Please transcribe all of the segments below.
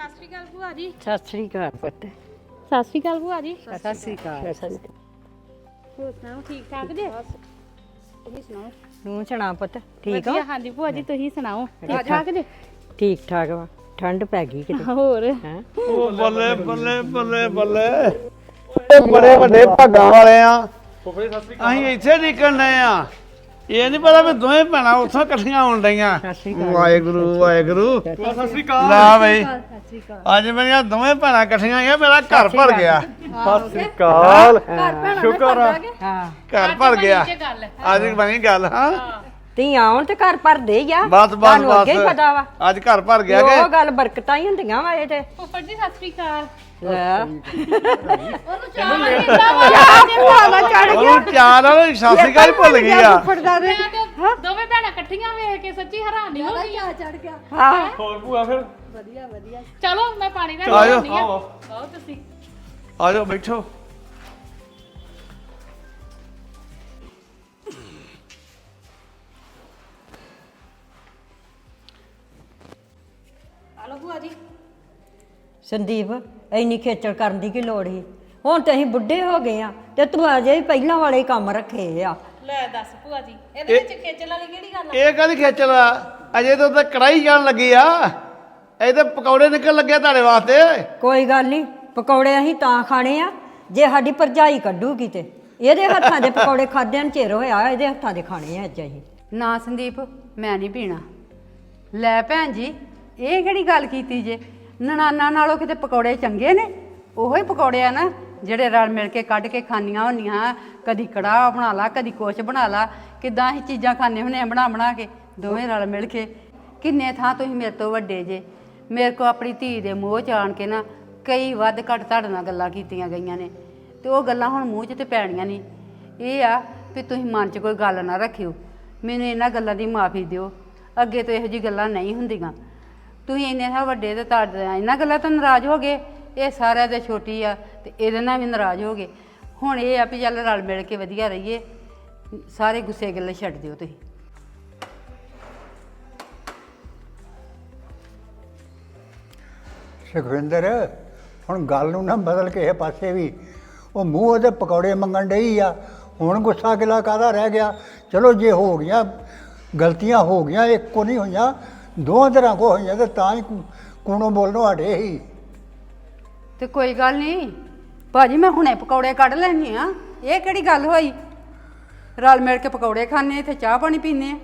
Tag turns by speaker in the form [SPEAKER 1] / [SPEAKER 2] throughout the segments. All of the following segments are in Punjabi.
[SPEAKER 1] ਸਤਿ ਸ਼੍ਰੀ ਅਕਾਲ ਭੂਆ ਜੀ।
[SPEAKER 2] ਸਤਿ ਸ੍ਰੀ ਅਕਾਲ ਪੁੱਤ।
[SPEAKER 1] ਸਤਿ ਸ਼੍ਰੀ ਅਕਾਲ ਭੂਆ ਜੀ।
[SPEAKER 3] ਸਤਿ ਸ੍ਰੀ ਅਕਾਲ
[SPEAKER 1] ਹੋਰ ਸੁਣਾਓ ਠੀਕ ਠਾਕ ਜੀ? ਤੁਸੀਂ ਸੁਣਾਓ?
[SPEAKER 2] ਤੂੰ ਸੁਣਾ ਪੁੱਤ ਠੀਕ
[SPEAKER 1] ਵਧੀਆ
[SPEAKER 2] ਆ
[SPEAKER 1] ਹਾਂਜੀ ਭੂਆ ਜੀ ਤੁਸੀਂ ਸੁਣਾਓ? ਠੀਕ ਠਾਕ ਜੀ?
[SPEAKER 2] ਠੀਕ ਠਾਕ ਵਾ। ਠੰਡ ਪੈ ਗਈ ਕਿਤੇ।
[SPEAKER 1] ਹੋਰ?
[SPEAKER 2] ਹੈ?
[SPEAKER 4] ਉਹ ਬੱਲੇ ਬੱਲੇ ਬੱਲੇ ਬੱਲੇ। ਇਹ ਬੜੇ ਵੱਡੇ ਭਾਗਾਂ ਵਾਲੇ ਆ। ਅਸੀਂ ਇੱਥੇ ਨਿਕਲਣੇ ਆ। ਇਹ ਨਹੀਂ ਪਤਾ ਵੀ ਦੋਵੇਂ ਭੈਣਾਂ ਉੱਥੋਂ ਇਕੱਠੀਆਂ ਹੋਣ ਡਈਆਂ।
[SPEAKER 2] ਸਤਿ ਸ੍ਰੀ ਅਕਾਲ।
[SPEAKER 4] ਵਾਹਿਗੁਰੂ ਵਾਹਿਗੁਰੂ। ਸਤਿ ਸ੍ਰੀ ਅਕਾਲ। ਲੈ ਬਈ। ਅੱਜ ਮੇਰੀਆਂ ਦੋਵੇਂ ਭੈਣਾਂ ਇਕੱਠੀਆਂ ਆਈਆਂ ਮੇਰਾ ਘਰ ਭਰ ਗਿਆ। ਸਤਿ ਸ੍ਰੀ ਅਕਾਲ। ਸ਼ੁਕਰ ਆ।
[SPEAKER 2] ਹਾਂ।
[SPEAKER 4] ਘਰ ਭਰ ਗਿਆ। ਅੱਜ ਬਣੀ ਗੱਲ। ਹਾਂ।
[SPEAKER 2] ਤੀ ਆਉਣ ਤੇ ਘਰ ਭਰਦੇ ਹੀ ਆ।
[SPEAKER 4] ਬਸ ਬਸ ਬਸ। ਅੱਜ ਘਰ ਭਰ ਗਿਆ
[SPEAKER 2] ਉਹ
[SPEAKER 4] ਕਿ?
[SPEAKER 2] ਗੱਲ ਬਰਕਤਾਂ ਹੀ ਹੁੰਦੀਆਂ ਵਾ ਇਹ ਤੇ।
[SPEAKER 1] ਫੁੱਫੜ ਜੀ ਸਤਿ ਸ਼੍ਰੀ ਅਕਾਲ।
[SPEAKER 2] ਲੈ
[SPEAKER 1] ਉਹਨੂੰ ਚਾਹ ਕਿੱਦਾਂ ਵਾ
[SPEAKER 4] ਉਹਨੂੰ ਚਾਰ ਵਾਲੀ ਸਤਿ ਸ੍ਰੀ ਅਕਾਲ ਹੀ ਭੁੱਲ ਗਈ ਆ।
[SPEAKER 1] ਮੈਂ ਤੇ ਦੋਵੇਂ ਭੈਣਾਂ ਇਕੱਠੀਆਂ ਵੇਖ ਕੇ ਸੱਚੀ ਹੈਰਾਨੀ ਹੋ ਗਈ
[SPEAKER 2] ਹਾਂ।
[SPEAKER 5] ਹੋਰ ਭੂਆ ਫਿਰ?
[SPEAKER 1] ਚਲੋ ਮੈਂ ਪਾਣੀ ਲੈ
[SPEAKER 4] ਆ ਜਾਓ।
[SPEAKER 1] ਕੇ ਆਉਂਦੀ ਆ ਆਓ। ਤੁਸੀਂ।
[SPEAKER 4] ਆ ਜਾਓ ਬੈਠੋ
[SPEAKER 1] ਹਲੋ ਭੂਆ ਜੀ।
[SPEAKER 2] ਸੰਦੀਪ। ਇੰਨੀ ਖੇਚਲ ਕਰਨ ਦੀ ਕੀ ਲੋੜ ਸੀ? ਹੁਣ ਤੇ ਅਸੀਂ ਬੁੱਢੇ ਹੋ ਗਏ ਆ ਤੇ ਤੂੰ ਅਜੇ ਵੀ ਪਹਿਲਾਂ ਵਾਲੇ ਹੀ ਕੰਮ ਰੱਖੇ ਆ।
[SPEAKER 1] ਲੈ ਦੱਸ ਭੂਆ ਜੀ ਇਹਦੇ ਵਿੱਚ ਖੇਚਲ ਵਾਲੀ ਕਿਹੜੀ ਗੱਲ
[SPEAKER 4] ਇਹ ਕਾਹਦੀ ਖੇਚਲ ਆ? ਅਜੇ ਤਾਂ ਤਾਂ ਕੜਾਈ ਜਾਣ ਲੱਗੀ ਆ। ਇਹ ਤਾਂ ਪਕੌੜੇ ਨਿਕਲ ਲੱਗੇ ਤੁਹਾਡੇ ਵਾਸਤੇ।
[SPEAKER 2] ਕੋਈ ਗੱਲ ਨਹੀਂ ਪਕੌੜੇ ਅਸੀਂ ਤਾਂ ਖਾਣੇ ਆ ਜੇ ਸਾਡੀ ਭਰਜਾਈ ਕੱਢੂਗੀ ਤੇ। ਇਹਦੇ ਹੱਥਾਂ ਦੇ ਪਕੌੜੇ ਖਾਦਿਆਂ ਨੂੰ ਚਿਰ ਹੋਇਆ ਇਹਦੇ ਹੱਥਾਂ ਦੇ ਖਾਣੇ ਆ ਅੱਜ ਅਸੀਂ।
[SPEAKER 3] ਨਾ ਸੰਦੀਪ ਮੈਂ ਨਹੀਂ ਪੀਣਾ। ਲੈ ਭੈਣ ਜੀ ਇਹ ਕਿਹੜੀ ਗੱਲ ਕੀਤੀ ਜੇ? ਨਨਾਨਾ ਨਾਲੋਂ ਕਿਤੇ ਪਕੌੜੇ ਚੰਗੇ ਨੇ? ਉਹੋ ਹੀ ਪਕੌੜੇ ਆ ਨਾ, ਜਿਹੜੇ ਰਲ ਮਿਲ ਕੇ ਕੱਢ ਕੇ ਖਾਣੀਆਂ ਹੁੰਦੀਆਂ। ਕਦੀ ਕੜਾਹ ਬਣਾ ਲਾ, ਕਦੀ ਕੁਛ ਬਣਾ ਲਾ। ਕਿਦਾਂ ਅਸੀਂ ਚੀਜ਼ਾਂ ਖਾਣੇ ਹੁੰਦੇ ਆ, ਬਣਾ ਬਣਾ ਕੇ। ਦੋਵੇਂ ਰਲ ਮਿਲ ਕੇ। ਕਿੰਨੇ ਥਾਂ ਤੁਸੀਂ ਮੇਰੇ ਤੋਂ ਵੱਡੇ ਜੇ। ਮੇਰੇ ਕੋ ਆਪਣੀ ਧੀ ਦੇ ਮੋਹ ਚ ਆਣ ਕੇ ਨਾ, ਕਈ ਵੱਧ ਘੱਟ ਤੁਹਾਡੇ ਨਾਲ ਗੱਲਾਂ ਕੀਤੀਆਂ ਗਈਆਂ ਨੇ। ਤੇ ਉਹ ਗੱਲਾਂ ਹੁਣ ਮੂੰਹ 'ਚ ਤੇ ਪੈਣੀਆਂ ਨਹੀਂ। ਇਹ ਆ ਵੀ ਤੁਸੀਂ ਮਨ 'ਚ ਕੋਈ ਗੱਲ ਨਾ ਰੱਖਿਓ। ਮੈਨੂੰ ਇਹਨਾਂ ਗੱਲਾਂ ਦੀ ਮਾਫੀ ਦਿਓ। ਅੱਗੇ ਤੋਂ ਇਹੋ ਜੀ ਗੱਲਾਂ ਨਹੀਂ ਹੁੰਦੀਆਂ। ਤੁਸੀਂ ਇੰਨੇ ਸਾ ਵੱਡੇ ਤੇ ਤੁਹਾਡੇ ਇਹਨਾਂ ਗੱਲਾਂ ਤੋਂ ਨਾਰਾਜ਼ ਹੋ ਗਏ, ਇਹ ਸਾਰਿਆਂ ਦੇ ਛੋਟੀ ਆ ਤੇ ਇਹਦੇ ਨਾਲ ਵੀ ਨਾਰਾਜ਼ ਹੋ ਗਏ। ਹੁਣ ਇਹ ਆ ਵੀ ਚੱਲ ਰਲ ਮਿਲ ਕੇ ਵਧੀਆ ਰਹੀਏ, ਸਾਰੇ ਗੁੱਸੇ ਗੱਲੇ ਛੱਡ ਦਿਓ ਤੁਸੀਂ।
[SPEAKER 6] ਸੁਖਵਿੰਦਰ, ਹੁਣ ਗੱਲ ਨੂੰ ਨਾ ਬਦਲ ਕੇ ਪਾਸੇ ਵੀ। ਉਹ ਮੂੰਹ ਉਹਦੇ ਪਕੌੜੇ ਮੰਗਣ ਡਈ ਆ, ਹੁਣ ਗੁੱਸਾ ਗਿਲਾ ਕਾਦਾ ਰਹਿ ਗਿਆ? ਚਲੋ ਜੇ ਹੋ ਗਈਆਂ, ਗਲਤੀਆਂ ਹੋ ਗਈਆਂ, ਇੱਕੋ ਨਹੀਂ ਹੋਈਆਂ ਦੋਹਾਂ ਤਰ੍ਹਾਂ ਕੋ ਹੋਈਆਂ ਤੇ ਤਾਂ ਹੀ ਕੂਣੋਂ ਬੋਲਣੋਂ ਹਟੇ ਹੀ।
[SPEAKER 3] ਤੇ ਕੋਈ ਗੱਲ ਨਹੀਂ ਭਾਜੀ ਮੈਂ ਹੁਣੇ ਪਕੌੜੇ ਕੱਢ ਲੈਣੀ ਆ ਇਹ ਕਿਹੜੀ ਗੱਲ ਹੋਈ? ਰਲ ਮਿਲ ਕੇ ਪਕੌੜੇ ਖਾਣੇ ਇੱਥੇ ਚਾਹ ਪਾਣੀ ਪੀਨੇ ਆ।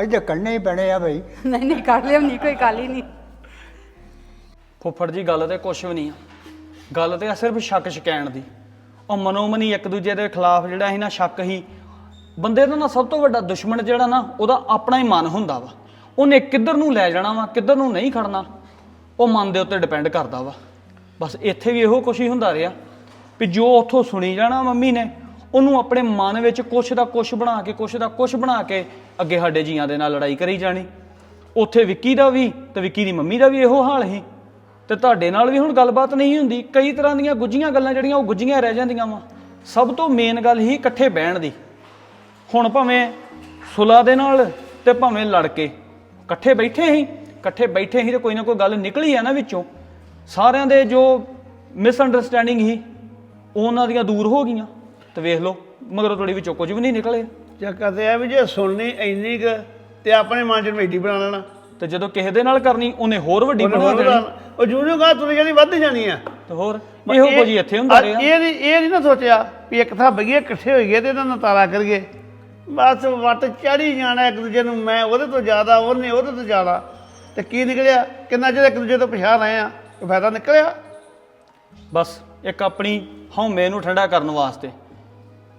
[SPEAKER 6] ਅੱਜ ਤੇ ਕੱਢਣੇ ਹੀ ਪੈਣੇ ਆ ਬਈ।
[SPEAKER 3] ਨਹੀਂ ਨਹੀਂ ਕੱਢ ਲਿਆਉਣੀ ਕੋਈ ਗੱਲ ਹੀ ਨਹੀਂ।
[SPEAKER 5] ਫੁੱਫੜ ਜੀ ਗੱਲ ਤੇ ਕੁਛ ਵੀ ਨਹੀਂ ਆ। ਗੱਲ ਤੇ ਆ ਸਿਰਫ ਸ਼ੱਕ ਸ਼ਕੈਣ ਦੀ। ਉਹ ਮਨੋਮਨੀ ਇੱਕ ਦੂਜੇ ਦੇ ਖਿਲਾਫ ਜਿਹੜਾ ਸੀ ਨਾ ਸ਼ੱਕ ਹੀ। ਬੰਦੇ ਦਾ ਨਾ ਸਭ ਤੋਂ ਵੱਡਾ ਦੁਸ਼ਮਣ ਜਿਹੜਾ ਨਾ ਉਹਦਾ ਆਪਣਾ ਹੀ ਮਨ ਹੁੰਦਾ ਵਾ। ਉਹਨੇ ਕਿੱਧਰ ਨੂੰ ਲੈ ਜਾਣਾ ਵਾ, ਕਿੱਧਰ ਨੂੰ ਨਹੀਂ ਖੜਨਾ, ਉਹ ਮਨ ਦੇ ਉੱਤੇ ਡਿਪੈਂਡ ਕਰਦਾ ਵਾ। ਬਸ ਇੱਥੇ ਵੀ ਇਹੋ ਕੁਛ ਹੀ ਹੁੰਦਾ ਰਿਹਾ ਵੀ ਜੋ ਉੱਥੋਂ ਸੁਣੀ ਜਾਣਾ ਮੰਮੀ ਨੇ, ਉਹਨੂੰ ਆਪਣੇ ਮਨ ਵਿੱਚ ਕੁਛ ਦਾ ਕੁਛ ਬਣਾ ਕੇ, ਕੁਛ ਦਾ ਕੁਛ ਬਣਾ ਕੇ ਅੱਗੇ ਸਾਡੇ ਜੀਆਂ ਦੇ ਨਾਲ ਲੜਾਈ ਕਰੀ ਜਾਣੀ। ਉੱਥੇ ਵਿੱਕੀ ਦਾ ਵੀ ਤੇ ਵਿੱਕੀ ਦੀ ਮੰਮੀ ਦਾ ਵੀ ਇਹੋ ਹਾਲ ਸੀ। ਤੇ ਤੁਹਾਡੇ ਨਾਲ ਵੀ ਹੁਣ ਗੱਲਬਾਤ ਨਹੀਂ ਹੁੰਦੀ। ਕਈ ਤਰ੍ਹਾਂ ਦੀਆਂ ਗੁੱਝੀਆਂ ਗੱਲਾਂ ਜਿਹੜੀਆਂ ਉਹ ਗੁੱਝੀਆਂ ਰਹਿ ਜਾਂਦੀਆਂ ਵਾ। ਸਭ ਤੋਂ ਮੇਨ ਗੱਲ ਹੀ ਇਕੱਠੇ ਬਹਿਣ ਦੀ। ਹੁਣ ਭਾਵੇਂ ਸੁਲਾ ਦੇ ਨਾਲ ਤੇ ਭਾਵੇਂ ਲੜ ਕੇ ਇਕੱਠੇ ਬੈਠੇ ਹੀ ਇਕੱਠੇ ਬੈਠੇ ਹੀ ਤੇ ਕੋਈ ਨਾ ਕੋਈ ਗੱਲ ਨਿਕਲੀ ਆ ਨਾ ਵਿੱਚੋਂ। ਸਾਰਿਆਂ ਦੇ ਜੋ ਮਿਸ ਅੰਡਰਸਟੈਂਡਿੰਗ ਹੀ ਉਹ ਉਹਨਾਂ ਦੀਆਂ ਦੂਰ ਹੋ ਗਈਆਂ। ਤੇ ਵੇਖ ਲਓ ਮਗਰੋਂ ਤੁਹਾਡੇ ਵਿੱਚੋਂ ਕੁਝ ਵੀ ਨਹੀਂ ਨਿਕਲੇ।
[SPEAKER 4] ਚੱਕਰ ਤੇ ਇਹ ਵੀ ਜੇ ਸੁਣਨੀ ਇੰਨੀ ਕੁ ਤੇ ਆਪਣੇ ਮਨ ਚ ਮੇਡੀ ਬਣਾ ਲੈਣਾ।
[SPEAKER 5] ਤੇ ਜਦੋਂ ਕਿਸੇ ਦੇ ਨਾਲ ਕਰਨੀ ਉਹਨੇ ਹੋਰ ਵੱਡੀ ਬਣਾ ਦੇਣੀ।
[SPEAKER 4] ਉਹ ਜੂਨੀਅਰ ਗਾ ਤੁਰ ਜਾਣੀ ਵੱਧ ਜਾਣੀ ਆ।
[SPEAKER 5] ਤੇ ਹੋਰ ਇਹੋ ਕੁਝ ਇੱਥੇ ਹੁੰਦਾ ਰਿਹਾ।
[SPEAKER 4] ਇਹ ਨਹੀਂ ਇਹ ਨਹੀਂ ਨਾ ਸੋਚਿਆ ਵੀ ਇੱਕ ਥਾਂ ਬਈਏ ਇਕੱਠੇ ਹੋਈਏ ਤੇ ਇਹਦਾ ਨਤਾਰਾ ਕਰੀਏ। ਬਸ ਵੱਟ ਚੜੀ ਜਾਣਾ ਇੱਕ ਦੂਜੇ ਨੂੰ, ਮੈਂ ਉਹਦੇ ਤੋਂ ਜ਼ਿਆਦਾ, ਉਹਨੇ ਉਹਦੇ ਤੋਂ ਜ਼ਿਆਦਾ। ਤੇ ਕੀ ਨਿਕਲਿਆ? ਕਿੰਨਾ ਚਿਰ ਇੱਕ ਦੂਜੇ ਤੋਂ ਪਛਾਣ ਆਏ ਆ? ਕੋਈ ਫਾਇਦਾ ਨਿਕਲਿਆ?
[SPEAKER 5] ਬਸ, ਇੱਕ ਆਪਣੀ ਹਉਮੈ ਨੂੰ ਠੰਡਾ ਕਰਨ ਵਾਸਤੇ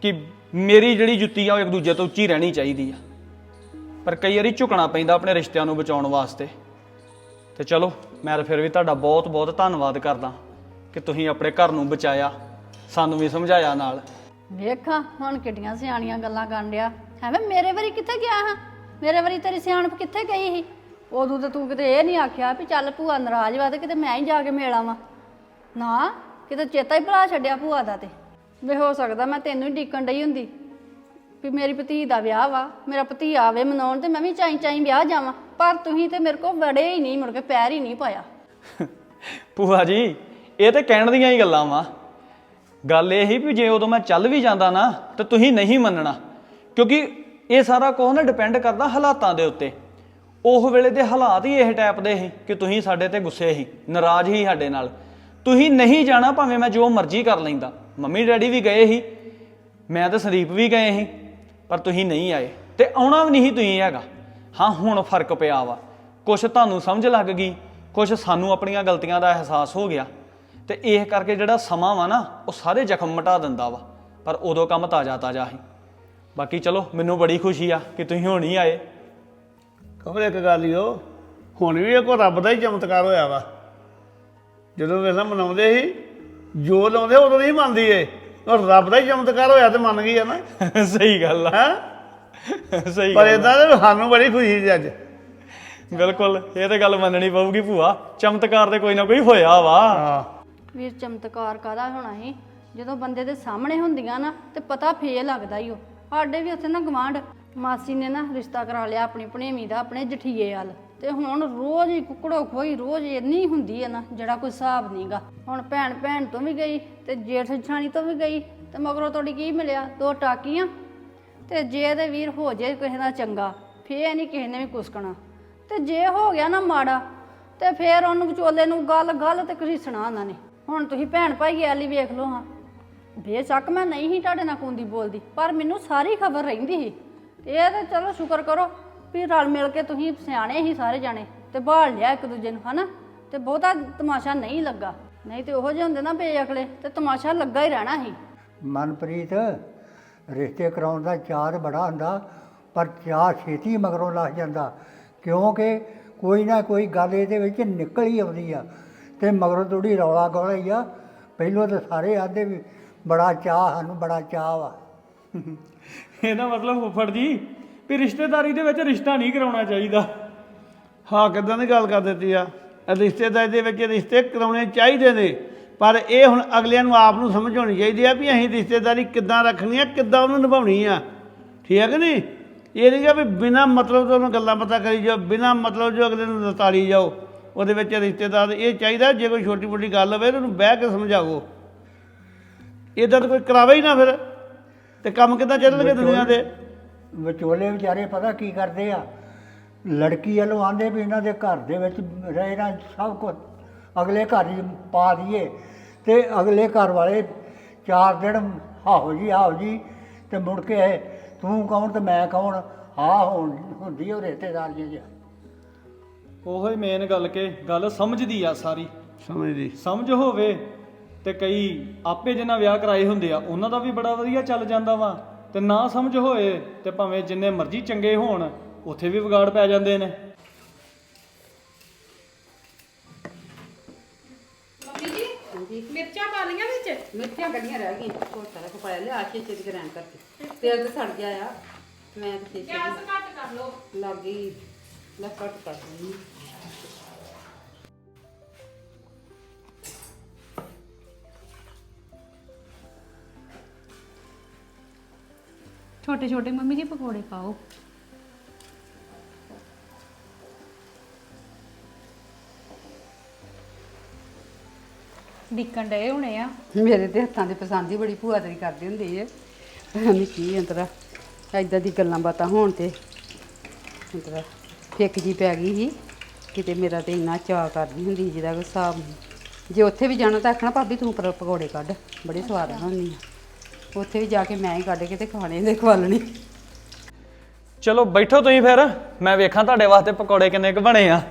[SPEAKER 5] ਕਿ ਮੇਰੀ ਜਿਹੜੀ ਜੁੱਤੀ ਆ, ਉਹ ਇੱਕ ਦੂਜੇ ਤੋਂ ਉੱਚੀ ਰਹਿਣੀ ਚਾਹੀਦੀ ਆ। ਪਰ ਕਈ ਵਾਰੀ ਝੁਕਣਾ ਪੈਂਦਾ ਆਪਣੇ ਰਿਸ਼ਤਿਆਂ ਨੂੰ ਬਚਾਉਣ ਵਾਸਤੇ। ਤੇ ਚਲੋ, ਮੈਂ ਤਾਂ ਫਿਰ ਵੀ ਤੁਹਾਡਾ ਬਹੁਤ ਬਹੁਤ ਧੰਨਵਾਦ ਕਰਦਾ ਕਿ ਤੁਸੀਂ ਆਪਣੇ ਘਰ ਨੂੰ ਬਚਾਇਆ, ਸਾਨੂੰ ਵੀ ਸਮਝਾਇਆ ਨਾਲ।
[SPEAKER 7] ਵੇਖਾਂ, ਹੁਣ ਕਿੱਡੀਆਂ ਸਿਆਣੀਆਂ ਗੱਲਾਂ ਕਰਨ ਡਿਆ। ਐਵੇਂ ਮੇਰੇ ਵਾਰੀ ਕਿੱਥੇ ਗਿਆ ਹਾਂ? ਮੇਰੇ ਵਾਰੀ ਤੇਰੀ ਸਿਆਣਪ ਕਿੱਥੇ ਗਈ ਸੀ? ਉਦੋਂ ਤੇ ਤੂੰ ਕਿਤੇ ਇਹ ਨਹੀਂ ਆਖਿਆ ਵੀ ਚੱਲ ਭੂਆ ਨਾਰਾਜ਼ ਵਾ ਤੇ ਕਿਤੇ ਮੈਂ ਹੀ ਜਾ ਕੇ ਮਿਲ ਆਵਾਂ ਨਾ, ਕਿਤੇ ਚੇਤਾ ਹੀ ਭੁਲਾ ਛੱਡਿਆ ਭੂਆ ਦਾ ਤੇ। ਵੇ ਹੋ ਸਕਦਾ ਮੈਂ ਤੈਨੂੰ ਹੀ ਡੀਕਣ ਡਈ ਹੁੰਦੀ ਵੀ ਮੇਰੀ ਭਤੀ ਦਾ ਵਿਆਹ ਵਾ, ਮੇਰਾ ਭਤੀ ਆਵੇ ਮਨਾਉਣ ਤੇ ਮੈਂ ਵੀ ਚਾਈ ਚਾਈ ਵਿਆਹ ਜਾਵਾਂ, ਪਰ ਤੁਸੀਂ ਤੇ ਮੇਰੇ ਕੋਲ ਵੜੇ ਹੀ ਨਹੀਂ, ਮੁੜ ਕੇ ਪੈਰ ਹੀ ਨਹੀਂ ਪਾਇਆ।
[SPEAKER 5] ਭੂਆ ਜੀ, ਇਹ ਤੇ ਕਹਿਣ ਦੀਆਂ ਹੀ ਗੱਲਾਂ ਵਾ। ਗੱਲ ਇਹ ਹੀ ਵੀ ਜੇ ਉਦੋਂ ਮੈਂ ਚੱਲ ਵੀ ਜਾਂਦਾ ਨਾ, ਤੇ ਤੁਸੀਂ ਨਹੀਂ ਮੰਨਣਾ। ਕਿਉਂਕਿ ਇਹ ਸਾਰਾ ਕੁਝ ਨਾ ਡਿਪੈਂਡ ਕਰਦਾ ਹਾਲਾਤਾਂ ਦੇ ਉੱਤੇ। ਉਹ ਵੇਲੇ ਦੇ ਹਾਲਾਤ ਹੀ ਇਹ ਟਾਈਪ ਦੇ ਸੀ ਕਿ ਤੁਸੀਂ ਸਾਡੇ ਤੇ ਗੁੱਸੇ ਸੀ, ਨਾਰਾਜ਼ ਸੀ ਸਾਡੇ ਨਾਲ। ਤੁਸੀਂ ਨਹੀਂ ਜਾਣਾ ਭਾਵੇਂ ਮੈਂ ਜੋ ਮਰਜ਼ੀ ਕਰ ਲੈਂਦਾ। ਮੰਮੀ ਡੈਡੀ ਵੀ ਗਏ ਸੀ, ਮੈਂ ਤਾਂ ਸੰਦੀਪ ਵੀ ਗਏ ਸੀ, ਪਰ ਤੁਸੀਂ ਨਹੀਂ ਆਏ। ਤੇ ਆਉਣਾ ਵੀ ਨਹੀਂ ਤੁਸੀਂ ਹੈਗਾ। ਹਾਂ, ਹੁਣ ਫ਼ਰਕ ਪਿਆ ਵਾ। ਕੁਛ ਤੁਹਾਨੂੰ ਸਮਝ ਲੱਗ ਗਈ, ਕੁਛ ਸਾਨੂੰ ਆਪਣੀਆਂ ਗਲਤੀਆਂ ਦਾ ਅਹਿਸਾਸ ਹੋ ਗਿਆ। ਤੇ ਇਹ ਕਰਕੇ ਜਿਹੜਾ ਸਮਾਂ ਵਾ ਨਾ ਉਹ ਸਾਰੇ ਜ਼ਖਮ ਮਿਟਾ ਦਿੰਦਾ ਵਾ। ਪਰ ਉਦੋਂ ਕੰਮ ਤਾਜ਼ਾ ਤਾਜ਼ਾ ਸੀ। ਬਾਕੀ ਚਲੋ ਮੈਨੂੰ ਬੜੀ ਖੁਸ਼ੀ ਆ ਕਿ ਤੁਸੀਂ ਹੁਣ ਹੀ ਆਏ।
[SPEAKER 4] ਖਬਰ ਇੱਕ ਗੱਲ ਹੀ ਉਹ ਹੁਣ ਵੀ ਇਹ ਕੋ ਰੱਬ ਦਾ ਹੀ ਚਮਤਕਾਰ ਹੋਇਆ ਵਾ। ਜਦੋਂ ਵੇਲਾ ਮਨਾਉਂਦੇ ਸੀ ਜੋ ਲਾਉਂਦੇ ਉਦੋਂ ਨਹੀਂ ਮੰਨਦੀ ਏ। ਉਹ ਰੱਬ ਦਾ ਹੀ ਚਮਤਕਾਰ ਹੋਇਆ ਤੇ ਮੰਨ ਗਈ ਆ ਨਾ।
[SPEAKER 5] ਸਹੀ ਗੱਲ ਆ।
[SPEAKER 4] ਹੈ?
[SPEAKER 5] ਸਹੀ
[SPEAKER 4] ਪਰ
[SPEAKER 5] ਗੱਲ
[SPEAKER 4] ਇਦਾਂ ਦੇ ਸਾਨੂੰ ਬੜੀ ਖੁਸ਼ੀ ਜੀ ਅੱਜ।
[SPEAKER 5] ਬਿਲਕੁਲ ਇਹ ਤੇ ਗੱਲ ਮੰਨਣੀ ਪਊਗੀ ਭੂਆ। ਚਮਤਕਾਰ ਤੇ ਕੋਈ ਨਾ ਕੋਈ ਹੋਇਆ ਵਾ।
[SPEAKER 4] ਹਾਂ।
[SPEAKER 7] ਵੀਰ ਚਮਤਕਾਰ ਕਾਦਾ ਹੋਣਾ ਸੀ? ਜਦੋਂ ਬੰਦੇ ਦੇ ਸਾਹਮਣੇ ਹੁੰਦੀਆਂ ਨਾ, ਤੇ ਪਤਾ ਫੇਰ ਲੱਗਦਾ ਹੀ ਉਹ ਸਾਡੇ ਵੀ ਉੱਥੇ ਨਾ ਗਵਾਂਢ ਮਾਸੀ ਨੇ ਨਾ ਰਿਸ਼ਤਾ ਕਰਾ ਲਿਆ ਆਪਣੀ ਭਣੇਵੀਂ ਦਾ, ਆਪਣੇ ਜਠੀਏ ਵੱਲ। ਤੇ ਹੁਣ ਰੋਜ਼ ਹੀ ਕੁਕੜੋ ਖੋਈ, ਰੋਜ਼ ਇੰਨੀ ਹੁੰਦੀ ਹੈ ਨਾ, ਜਿਹੜਾ ਕੋਈ ਹਿਸਾਬ ਨਹੀਂਗਾ ਹੁਣ ਭੈਣ ਭੈਣ ਤੋਂ ਵੀ ਗਈ, ਤੇ ਜੇਠ ਛਾਣੀ ਤੋਂ ਵੀ ਗਈ, ਤੇ ਮਗਰੋਂ ਤੁਹਾਡੀ ਕੀ ਮਿਲਿਆ? ਦੋ ਟਾਕੀਆਂ? ਤੇ ਜੇ ਇਹਦੇ ਵੀਰ ਹੋ ਜੇ ਕਿਸੇ ਦਾ ਚੰਗਾ, ਫੇਰ ਨਹੀਂ ਕਿਸੇ ਨੇ ਵੀ ਕੁਸਕਣਾ। ਤੇ ਜੇ ਹੋ ਗਿਆ ਨਾ ਮਾੜਾ, ਤੇ ਫੇਰ ਉਹਨੂੰ ਵਿਚੋਲੇ ਨੂੰ ਗੱਲ ਗੱਲ ਤੇ ਘੜੀਸਣਾ ਉਹਨਾਂ ਨੇ। ਹੁਣ ਤੁਸੀਂ ਭੈਣ ਭਾਈ ਵਾਲੀ ਵੇਖ ਲਓ ਹਾਂ। ਬੇਸ਼ੱਕ ਮੈਂ ਨਹੀਂ ਹੀ ਤੁਹਾਡੇ ਨਾਲ ਕੁੰਦੀ ਬੋਲਦੀ, ਪਰ ਮੈਨੂੰ ਸਾਰੀ ਖਬਰ ਰਹਿੰਦੀ ਸੀ। ਤੇ ਇਹ ਤਾਂ ਚਲੋ ਸ਼ੁਕਰ ਕਰੋ ਵੀ ਰਲ ਮਿਲ ਕੇ ਤੁਸੀਂ ਸਿਆਣੇ ਹੀ ਸਾਰੇ ਜਾਣੇ ਤੇ ਬਾਲ ਲਿਆ ਇੱਕ ਦੂਜੇ ਨੂੰ, ਹਨਾ? ਤੇ ਬਹੁਤਾ ਤਮਾਸ਼ਾ ਨਹੀਂ ਲੱਗਾ। ਨਹੀਂ ਤੇ ਉਹੋ ਜਿਹੇ ਹੁੰਦੇ ਨਾ ਬੇਅਕਲੇ, ਤੇ ਤਮਾਸ਼ਾ ਲੱਗਾ ਹੀ ਰਹਿਣਾ ਸੀ।
[SPEAKER 6] ਮਨਪ੍ਰੀਤ, ਰਿਸ਼ਤੇ ਕਰਾਉਣ ਦਾ ਚਾਅ ਬੜਾ ਹੁੰਦਾ, ਪਰ ਚਾਅ ਛੇਤੀ ਮਗਰੋਂ ਲੱਗ ਜਾਂਦਾ, ਕਿਉਂਕਿ ਕੋਈ ਨਾ ਕੋਈ ਗੱਲ ਇਹਦੇ ਵਿੱਚ ਨਿਕਲ ਹੀ ਆਉਂਦੀ ਆ। ਤੇ ਮਗਰੋਂ ਥੋੜੀ ਰੌਲਾ ਗੋਲਾ ਹੀ ਆ। ਪਹਿਲੋਂ ਤਾਂ ਸਾਰੇ ਆਦੇ ਵੀ ਬੜਾ ਚਾਅ ਸਾਨੂੰ ਬੜਾ ਚਾਅ ਵਾ।
[SPEAKER 5] ਇਹਦਾ ਮਤਲਬ ਫੁੱਫੜ ਜੀ ਵੀ ਰਿਸ਼ਤੇਦਾਰੀ ਦੇ ਵਿੱਚ ਰਿਸ਼ਤਾ ਨਹੀਂ ਕਰਾਉਣਾ ਚਾਹੀਦਾ।
[SPEAKER 4] ਹਾਂ ਕਿਦਾਂ ਦੀ ਗੱਲ ਕਰ ਦਿੱਤੀ ਆ? ਇਹ ਰਿਸ਼ਤੇਦਾਰੀ ਦੇ ਵਿੱਚ ਰਿਸ਼ਤੇ ਕਰਾਉਣੇ ਚਾਹੀਦੇ ਨੇ ਪਰ ਇਹ ਹੁਣ ਅਗਲਿਆਂ ਨੂੰ ਆਪ ਨੂੰ ਸਮਝ ਹੋਣੀ ਚਾਹੀਦੀ ਆ ਵੀ ਅਸੀਂ ਰਿਸ਼ਤੇਦਾਰੀ ਕਿੱਦਾਂ ਰੱਖਣੀ ਆ ਕਿੱਦਾਂ ਉਹਨੂੰ ਨਿਭਾਉਣੀ ਆ। ਠੀਕ ਹੈ ਕਿ ਨਹੀਂ? ਇਹ ਨਹੀਂ ਕਿ ਵੀ ਬਿਨਾ ਮਤਲਬ ਤੋਂ ਉਹਨੂੰ ਗੱਲਾਂ ਪਤਾ ਕਰੀ ਜਾਓ ਬਿਨਾ ਮਤਲਬ ਜੋ ਅਗਲੇ ਨੂੰ ਲਤਾੜੀ ਜਾਓ। ਉਹਦੇ ਵਿੱਚ ਰਿਸ਼ਤੇਦਾਰ ਇਹ ਚਾਹੀਦਾ ਜੇ ਕੋਈ ਛੋਟੀ ਮੋਟੀ ਗੱਲ ਹੋਵੇ ਉਹਨੂੰ ਬਹਿ ਕੇ ਸਮਝਾਓ। ਇਦਾਂ ਤਾਂ ਕੋਈ ਕਰਾਵੇ ਹੀ ਨਾ ਫਿਰ। ਤੇ ਕੰਮ ਕਿੱਦਾਂ ਚੱਲਣਗੇ ਦੁਨੀਆ ਦੇ?
[SPEAKER 6] ਵਿਚੋਲੇ ਵਿਚਾਰੇ ਪਤਾ ਕੀ ਕਰਦੇ ਆ? ਲੜਕੀ ਵੱਲੋਂ ਆਂਦੇ ਵੀ ਇਹਨਾਂ ਦੇ ਘਰ ਦੇ ਵਿੱਚ ਰਹਿਣਾ ਸਭ ਕੁਝ ਅਗਲੇ ਘਰ ਹੀ ਪਾ ਦਈਏ। ਤੇ ਅਗਲੇ ਘਰ ਵਾਲੇ ਚਾਰ ਦਿਨ ਹਾਓ ਜੀ ਹਾਓ ਜੀ ਤੇ ਮੁੜ ਕੇ ਤੂੰ ਕੌਣ ਤੇ ਮੈਂ ਕੌਣ? ਹਾਂ ਹੋਣ ਹੁੰਦੀ ਉਹ ਰਿਸ਼ਤੇਦਾਰੀਆਂ ਜੀ
[SPEAKER 5] ਉਹੋ ਹੀ ਮੇਨ ਗੱਲ ਕਿ ਗੱਲ ਸਮਝਦੀ ਆ ਸਾਰੀ।
[SPEAKER 4] ਸਮਝਦੀ।
[SPEAKER 5] ਸਮਝ ਹੋਵੇ ਤੇ ਕਈ ਆਪੇ ਜਿਨ੍ਹਾਂ ਵਿਆਹ ਕਰਾਏ ਹੁੰਦੇ ਆ ਉਹਨਾਂ ਦਾ ਵੀ ਬੜਾ ਵਧੀਆ ਚੱਲ ਜਾਂਦਾ ਵਾ। ਤੇ ਨਾ ਸਮਝ ਹੋਏ ਤੇ ਭਾਵੇਂ ਜਿੰਨੇ ਮਰਜ਼ੀ ਚੰਗੇ ਹੋਣ ਉੱਥੇ ਵੀ ਵਿਗਾੜ ਪੈ ਜਾਂਦੇ ਨੇ।
[SPEAKER 1] ਮਿਰਚਾਂ ਪਾ ਲਈਆਂ ਵਿੱਚ?
[SPEAKER 3] ਮਿਰਚਾਂ ਗੱਡੀਆਂ ਰਹਿ ਗਈਆਂ ਹੋਰ ਸਾਰਾ ਕੁ ਪਾਇਆ ਲਿਆ ਕੇ ਚਿਰ ਗ੍ਰੈਂਡ ਕਰਕੇ। ਤੇਲ ਤੇ ਸੜ ਗਿਆ ਆ। ਮੈਂ ਤੇ
[SPEAKER 1] ਗੈਸ ਘੱਟ ਕਰ
[SPEAKER 3] ਲੱਗੀ ਲੈ ਕੱਟ ਕਰ ਲਈ
[SPEAKER 1] ਛੋਟੇ ਛੋਟੇ ਮੰਮੀ ਜੀ ਪਕੌੜੇ ਪਾਓ। ਡਿੱਕਣ ਡਏ ਹੋਣੇ ਆ।
[SPEAKER 3] ਮੇਰੇ ਤੇ ਹੱਥਾਂ ਦੀ ਪਸੰਦ ਹੀ ਬੜੀ ਭੂਆ ਤੇਰੀ ਕਰਦੀ ਹੁੰਦੀ ਏ। ਪਤਾ ਨਹੀਂ ਕੀ ਅੰਤਰਾ ਐਦਾਂ ਦੀ ਗੱਲਾਂ ਬਾਤਾਂ ਹੋਣ ਤੇ ਅੰਤਰਾ। ਫਿੱਕ ਜੀ ਪੈ ਗਈ ਸੀ। ਕਿਤੇ ਮੇਰਾ ਤੇ ਇੰਨਾ ਚਾਅ ਕਰਦੀ ਹੁੰਦੀ ਜਿਹਦਾ ਕੋਈ ਹਿਸਾਬ ਨਹੀਂ। ਜੇ ਉੱਥੇ ਵੀ ਜਾਣਾ ਤਾਂ ਆਖਣਾ ਭਾਬੀ ਤੂੰ ਪਰ ਪਕੌੜੇ ਕੱਢ ਬੜੇ ਸਵਾਦ ਬਣਾਉਂਦੀ ਆ। ਉੱਥੇ ਵੀ ਜਾ ਕੇ ਮੈਂ ਹੀ ਕੱਢ ਕੇ ਤੇ ਖਾਣੇ ਦੇ ਖਵਾਲਣੇ।
[SPEAKER 5] ਚਲੋ ਬੈਠੋ ਤੁਸੀਂ ਫਿਰ। ਮੈਂ ਵੇਖਾਂ ਤੁਹਾਡੇ ਵਾਸਤੇ ਪਕੌੜੇ ਕਿੰਨੇ ਕੁ ਬਣੇ ਆ।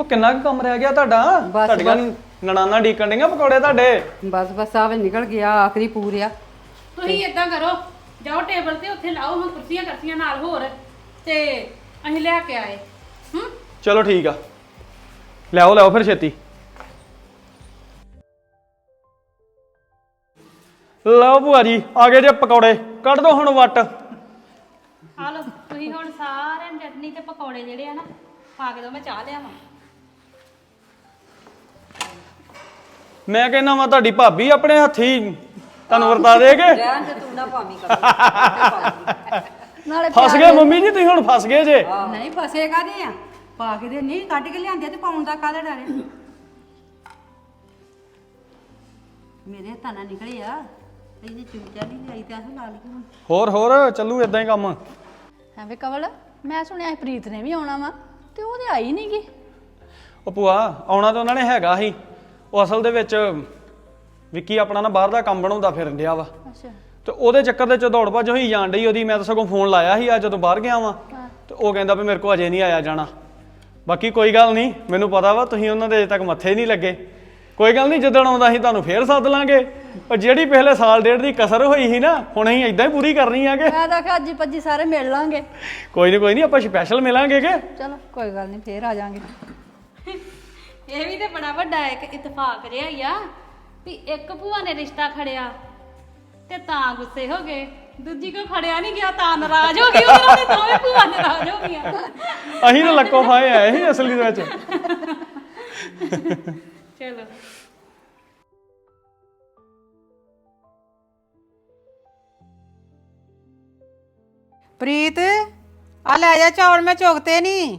[SPEAKER 5] ਉਹ ਕਿੰਨਾ ਕੁ ਕੰਮ ਰਹਿ ਗਿਆ ਤੁਹਾਡਾ?
[SPEAKER 3] ਬਸ,
[SPEAKER 5] ਤੁਹਾਡੀਆਂ ਨਣਾਨਾ ਡੀਕਣ ਡੀਆਂ ਪਕੌੜੇ ਤੁਹਾਡੇ?
[SPEAKER 3] ਬਸ ਬਸ ਆਵੇ ਨਿਕਲ ਗਿਆ ਆਖਰੀ ਪੂਰਿਆ
[SPEAKER 1] ਤੁਸੀਂ ਇਦਾਂ ਕਰੋ ਜਾਓ ਟੇਬਲ ਤੇ ਉੱਥੇ ਲਾਓ ਹੁਣ ਕੁਰਸੀਆਂ ਕਰਸੀਆਂ ਨਾਲ ਹੋਰ ਤੇ ਅਸੀਂ ਲੈ ਕੇ ਆਏ। ਹੂੰ?
[SPEAKER 5] ਚਲੋ ਠੀਕ ਆ। ਲਿਆਓ ਲਿਆਓ ਫਿਰ ਛੇਤੀ। ਲਓ ਭੂਆ ਜੀ ਆ ਗਏ ਜੇ ਪਕੌੜੇ। ਕੱਢ ਦੋ ਹੁਣ ਵੱਟ।
[SPEAKER 1] ਆ ਲਓ ਤੁਸੀਂ ਹੁਣ ਸਾਰਿਆਂ ਨੂੰ ਚਟਨੀ ਤੇ ਪਕੌੜੇ ਜਿਹੜੇ ਆ ਨਾ ਪਾ ਕੇ ਦੋ ਮੈਂ ਚਾਹ ਲਿਆਵਾਂ।
[SPEAKER 5] ਮੈਂ ਕਹਿੰਦਾ ਵਾ ਤੁਹਾਡੀ ਭਾਬੀ ਆਪਣੇ ਹੱਥੀ ਤੁਹਾਨੂੰ ਵਰਤਾ ਦੇਗੇ।
[SPEAKER 2] ਰਹਿਣ ਤੇ ਤੂੰ ਨਾ ਭਾਵੀਂ ਕਰ।
[SPEAKER 7] ਨਾਲੇ
[SPEAKER 5] ਫਸ ਗਏ ਮੰਮੀ ਜੀ ਤੁਸੀਂ ਹੁਣ ਫਸ ਗਏ ਜੇ।
[SPEAKER 3] ਨਹੀਂ ਫਸੇ ਕਾਦੇ ਆ? ਪਾ ਕੇ ਦੇ ਨਹੀਂ ਕੱਢ ਕੇ ਲਿਆਂਦੇ ਤੇ ਪਾਉਣ ਦਾ ਕਾਹਦਾ ਡਰ ਹੈ ਮੇਰੇ ਹੱਥਾਂ ਨਾਲ ਨਿਕਲੇ ਆ। ਇਹਨੇ ਚੁੰਚਾ ਨਹੀਂ ਲਈ ਤੇ ਆਹ ਲਾ ਲਈ ਹੁਣ।
[SPEAKER 5] ਹੋਰ ਹੋਰ ਚੱਲੂ ਇਦਾਂ ਹੀ ਕੰਮ।
[SPEAKER 7] ਹੈ ਵੇ ਕਵਲ ਮੈਂ ਸੁਣਿਆ ਸੀ ਪ੍ਰੀਤ ਨੇ ਵੀ ਆਉਣਾ ਵਾ ਤੇ ਉਹ ਤੇ ਆਈ ਨਹੀਂ ਗੀ
[SPEAKER 5] ਉਹ ਭੂਆ ਆਉਣਾ ਤਾਂ ਉਹਨਾਂ ਨੇ ਹੈਗਾ ਸੀ। ਉਹ ਅਸਲ ਦੇ ਵਿੱਚ ਵਿੱਕੀ ਆਪਣਾ ਨਾ ਬਾਹਰ ਦਾ ਕੰਮ ਬਣਾਉਂਦਾ ਫਿਰਨ ਡਿਆ ਵਾ।
[SPEAKER 7] ਅੱਛਾ।
[SPEAKER 5] ਤੇ ਉਹਦੇ ਚੱਕਰ ਦੇ ਚ ਦੌੜ ਭੱਜ ਹੋਈ ਜਾਣ ਡਈ ਉਹਦੀ ਮੈਂ ਤਾਂ ਸਗੋਂ ਫੋਨ ਲਾਇਆ ਸੀ ਅੱਜ ਜਦੋਂ ਬਾਹਰ ਗਿਆ ਵਾਂ। ਤੇ ਉਹ ਕਹਿੰਦਾ ਵੀ ਮੇਰੇ ਕੋ ਅਜੇ ਨਹੀਂ ਆਇਆ ਜਾਣਾ। ਬਾਕੀ ਕੋਈ ਗੱਲ ਨਹੀਂ ਮੈਨੂੰ ਪਤਾ ਵਾ ਤੁਸੀਂ ਉਹਨਾਂ ਦੇ ਅਜੇ ਤੱਕ ਮੱਥੇ ਨਹੀਂ ਲੱਗੇ। ਕੋਈ ਗੱਲ ਨਹੀਂ ਜਦੋਂ ਆਉਂਦਾ ਸੀ ਤੁਹਾਨੂੰ ਫੇਰ ਸੱਦ ਲਾਂਗੇ। ਪਰ ਜਿਹੜੀ ਪਹਿਲੇ ਸਾਲ ਡੇਢ ਦੀ ਕਸਰ ਹੋਈ ਸੀ ਨਾ ਹੁਣ ਅਸੀਂ ਇਦਾਂ ਹੀ ਪੂਰੀ ਕਰਨੀ ਆ ਕਿ
[SPEAKER 7] ਮੈਂ ਤਾਂ ਕਿਹਾ ਅੱਜ ਭੱਜੀ ਸਾਰੇ ਮਿਲ ਲਾਂਗੇ।
[SPEAKER 5] ਕੋਈ ਨਹੀਂ ਕੋਈ ਨਹੀਂ ਆਪਾਂ ਸਪੈਸ਼ਲ ਮਿਲਾਂਗੇ ਕਿ।
[SPEAKER 7] ਚਲੋ ਕੋਈ ਗੱਲ ਨਹੀਂ ਫੇਰ ਆ ਜਾਾਂਗੇ।
[SPEAKER 1] ਇਹ ਵੀ ਤੇ ਬੜਾ ਵੱਡਾ ਇੱਕ ਇਤਫਾਕ ਜਿਹਾ ਹੀ ਆ। ਵੀ ਇੱਕ ਭੂਆ ਨੇ ਰਿਸ਼ਤਾ ਖੜਿਆ ਤੇ ਤਾਂ ਗੁੱਸੇ ਹੋ ਗਏ। ਦੂਜੀ ਕੋ ਖੜਿਆ ਨਹੀਂ ਗਿਆ ਤਾਂ ਨਾਰਾਜ਼ ਹੋ ਗਈ। ਉਹਨਾਂ ਦੇ ਦੋਵੇਂ ਭੂਆ ਨਾਰਾਜ਼ ਹੋ ਗਈਆਂ।
[SPEAKER 5] ਅਸੀਂ ਤਾਂ ਲੱਕੋ ਫਾਏ ਆਏ ਸੀ ਅਸਲੀ ਦੇ ਵਿੱਚ।
[SPEAKER 1] ਚਲੋ।
[SPEAKER 8] ਪ੍ਰੀਤ ਆ ਲੈ ਜਾ ਚੌਲ ਮੈਂ ਚੁਗਤੇ ਨਹੀਂ।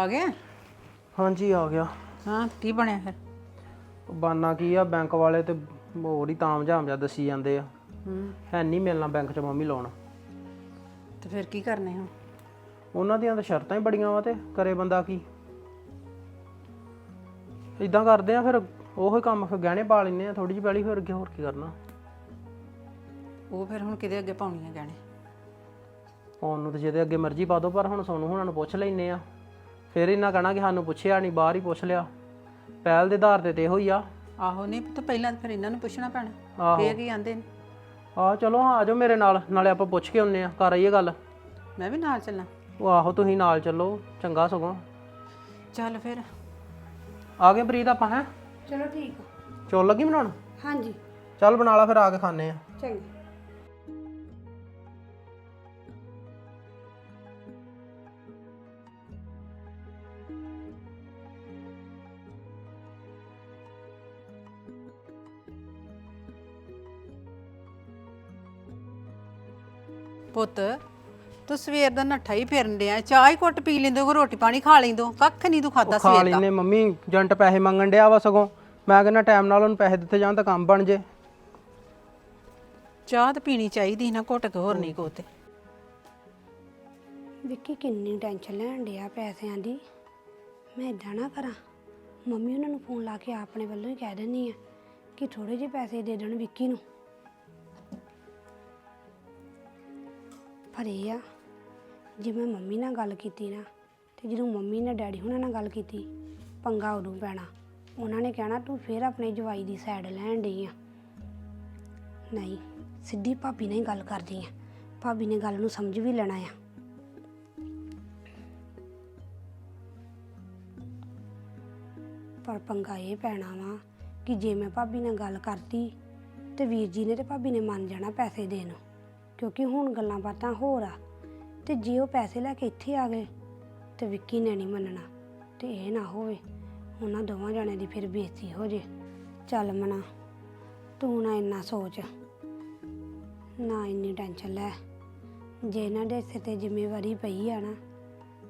[SPEAKER 8] ਆ ਗਿਆ?
[SPEAKER 9] ਹਾਂਜੀ ਆ ਗਿਆ।
[SPEAKER 8] ਹਾਂ ਕੀ ਬਣਿਆ ਫਿਰ?
[SPEAKER 9] ਬਾਨਾ ਕੀ ਆ ਬੈਂਕ ਵਾਲੇ ਤੇ ਹੋਰ ਹੀ ਤਾਮ ਝਾਮ ਜਾ ਦੱਸੀ ਜਾਂਦੇ ਆ। ਹੈ। ਨਹੀਂ ਮਿਲਣਾ ਬੈਂਕ 'ਚ ਮੰਮੀ ਲੋਨ
[SPEAKER 8] ਤੇ ਫਿਰ ਕੀ ਕਰਨੇ ਹੁਣ?
[SPEAKER 9] ਉਹਨਾਂ ਦੀਆਂ ਤਾਂ ਸ਼ਰਤਾਂ ਹੀ ਬੜੀਆਂ ਵਾ ਤੇ ਕਰੇ ਬੰਦਾ ਕੀ। ਇਦਾਂ ਕਰਦੇ ਆ ਫਿਰ ਉਹੋ ਹੀ ਕੰਮ ਫਿਰ ਗਹਿਣੇ ਪਾ ਲੈਨੇ ਆ ਥੋੜੀ ਜਿਹੀ ਪਹਿਲੀ ਫਿਰ ਅੱਗੇ ਹੋਰ ਕੀ ਕਰਨਾ।
[SPEAKER 8] ਉਹ ਫਿਰ ਹੁਣ ਕਿਤੇ ਅੱਗੇ ਪਾਉਣੀਆਂ ਗਹਿਣੇ?
[SPEAKER 9] ਪਾਉਣ ਨੂੰ ਤੇ ਜਿਹਦੇ ਅੱਗੇ ਮਰਜ਼ੀ ਪਾ ਦੋ ਪਰ ਹੁਣ ਸੋਨੂੰ ਹੁਣਾਂ ਨੂੰ ਪੁੱਛ ਲੈਨੇ ਆ। ਫਿਰ ਇਹਨਾਂ ਕਹਣਾ ਕਿ ਸਾਨੂੰ ਪੁੱਛਿਆ ਨਹੀਂ ਬਾਹਰ ਹੀ ਪੁੱਛ ਲਿਆ। ਪਹਿਲ ਦੇ ਆਧਾਰ ਤੇ ਤੇ ਇਹੋ ਹੀ ਆ।
[SPEAKER 8] ਆਹੋ ਨਹੀਂ ਤਾਂ ਪਹਿਲਾਂ ਤਾਂ ਫਿਰ ਇਹਨਾਂ ਨੂੰ ਪੁੱਛਣਾ ਪੈਣਾ।
[SPEAKER 9] ਆਹੋ।
[SPEAKER 8] ਫੇਰ ਕੀ ਆਂਦੇ ਨੇ?
[SPEAKER 9] ਆ ਚਲੋ ਹਾਂ ਆ ਜਾਓ ਮੇਰੇ ਨਾਲ ਨਾਲੇ ਆਪਾਂ ਪੁੱਛ ਕੇ ਆਉਨੇ ਆ ਕਰ ਆਈਏ ਗੱਲ।
[SPEAKER 8] ਮੈਂ ਵੀ ਨਾਲ ਚੱਲਾਂ।
[SPEAKER 9] ਉਹ ਆਹੋ ਤੁਸੀਂ ਨਾਲ ਚੱਲੋ ਚੰਗਾ ਸਗੋਂ।
[SPEAKER 8] ਚੱਲ ਫਿਰ।
[SPEAKER 9] ਆ ਗਏ ਪ੍ਰੀਤ ਆਪਾਂ ਹੈ?
[SPEAKER 8] ਚਲੋ ਠੀਕ ਆ।
[SPEAKER 9] ਚੋਲ ਲੱਗੀ ਬਣਾਉਣ?
[SPEAKER 8] ਹਾਂਜੀ।
[SPEAKER 9] ਚੱਲ ਬਣਾ ਲਾ ਫਿਰ ਆ ਕੇ ਖਾਣੇ ਆ
[SPEAKER 8] ਚੰਗਾ। ਪੁੱਤ ਤੂੰ ਸਵੇਰ ਦਾ ਨੱਠਾ ਹੀ ਫਿਰਨ ਡਿਆ ਚਾਹ ਹੀ ਘੁੱਟ ਪੀ ਲੈਂਦੇ ਕੋ ਰੋਟੀ ਪਾਣੀ ਖਾ ਲੈਂਦੋ ਕੱਖ ਨਹੀਂ ਤੂੰ ਖਾਦਾ
[SPEAKER 9] ਖਾ
[SPEAKER 8] ਸਵੇਰ ਦਾ।
[SPEAKER 9] ਲੈਨੇ ਮੰਮੀ ਜੰਟ ਪੈਸੇ ਮੰਗਣ ਡਿਆ ਵਾ ਸਗੋਂ। ਮੈਂ ਕਹਿੰਦਾ ਟਾਈਮ ਨਾਲ ਉਹਨੂੰ ਪੈਸੇ ਦਿੱਤੇ ਜਾਣ ਤਾਂ ਕੰਮ ਬਣ ਜੇ।
[SPEAKER 8] ਚਾਹ ਤਾਂ ਪੀਣੀ ਚਾਹੀਦੀ ਨਾ ਘੁੱਟ ਕੇ ਹੋਰ ਨਹੀਂ ਕੋ ਤੇ।
[SPEAKER 10] ਵਿੱਕੀ ਕਿੰਨੀ ਟੈਨਸ਼ਨ ਲੈਣ ਡਿਆ ਪੈਸਿਆਂ ਦੀ। ਮੈਂ ਇਦਾਂ ਨਾ ਕਰਾਂ। ਮੰਮੀ ਉਹਨਾਂ ਨੂੰ ਫੋਨ ਲਾ ਕੇ ਆਪਣੇ ਵੱਲੋਂ ਹੀ ਕਹਿ ਦਿੰਨੀ ਆ ਕਿ ਥੋੜੇ ਜਿਹੇ ਪੈਸੇ ਦੇ ਦੇਣ ਵਿੱਕੀ ਨੂੰ। ਪਰ ਇਹ ਆ। ਜੇ ਮੈਂ ਮੰਮੀ ਨਾਲ ਗੱਲ ਕੀਤੀ ਨਾ, ਤੇ ਜਦੋਂ ਮੰਮੀ ਨੇ ਡੈਡੀ ਹੁਣਾਂ ਨਾਲ ਗੱਲ ਕੀਤੀ, ਪੰਗਾ ਉਦੋਂ ਪੈਣਾ। ਉਹਨਾਂ ਨੇ ਕਹਿਣਾ, ਤੂੰ ਫੇਰ ਆਪਣੇ ਜਵਾਈ ਦੀ ਸਾਈਡ ਲੈਣ ਡਈ ਆ। ਨਹੀਂ, ਸਿੱਧੀ ਭਾਬੀ ਨਾਲ ਹੀ ਗੱਲ ਕਰਦੀ ਆ। ਭਾਬੀ ਨੇ ਗੱਲ ਨੂੰ ਸਮਝ ਵੀ ਲੈਣਾ ਆ। ਪਰ ਪੰਗਾ ਇਹ ਪੈਣਾ ਵਾ ਕਿ ਜੇ ਮੈਂ ਭਾਬੀ ਨਾਲ ਗੱਲ ਕਰਤੀ, ਤੇ ਵੀਰ ਜੀ ਨੇ ਤੇ ਭਾਬੀ ਨੇ ਮੰਨ ਜਾਣਾ ਪੈਸੇ ਦੇਣ ਨੂੰ। ਕਿਉਂਕਿ ਹੁਣ ਗੱਲਾਂ ਬਾਤਾਂ ਹੋਰ ਆ। ਤੇ ਜੇ ਉਹ ਪੈਸੇ ਲੈ ਕੇ ਇੱਥੇ ਆ ਗਏ, ਤੇ ਵਿੱਕੀ ਨੇ ਨਹੀਂ ਮੰਨਣਾ। ਤੇ ਇਹ ਨਾ ਹੋਵੇ, ਉਹਨਾਂ ਦੋਵਾਂ ਜਣਿਆਂ ਦੀ ਫਿਰ ਬੇਇੱਜ਼ਤੀ ਹੋ ਜੇ। ਚੱਲ ਮਨਾ, ਤੂੰ ਨਾ ਇੰਨਾ ਸੋਚ। ਨਾ ਇੰਨੀ ਟੈਨਸ਼ਨ ਲੈ। ਜੇ ਇਹਨਾਂ ਦੇ ਸਿਰ ਤੇ ਜ਼ਿੰਮੇਵਾਰੀ ਪਈ ਆ ਨਾ,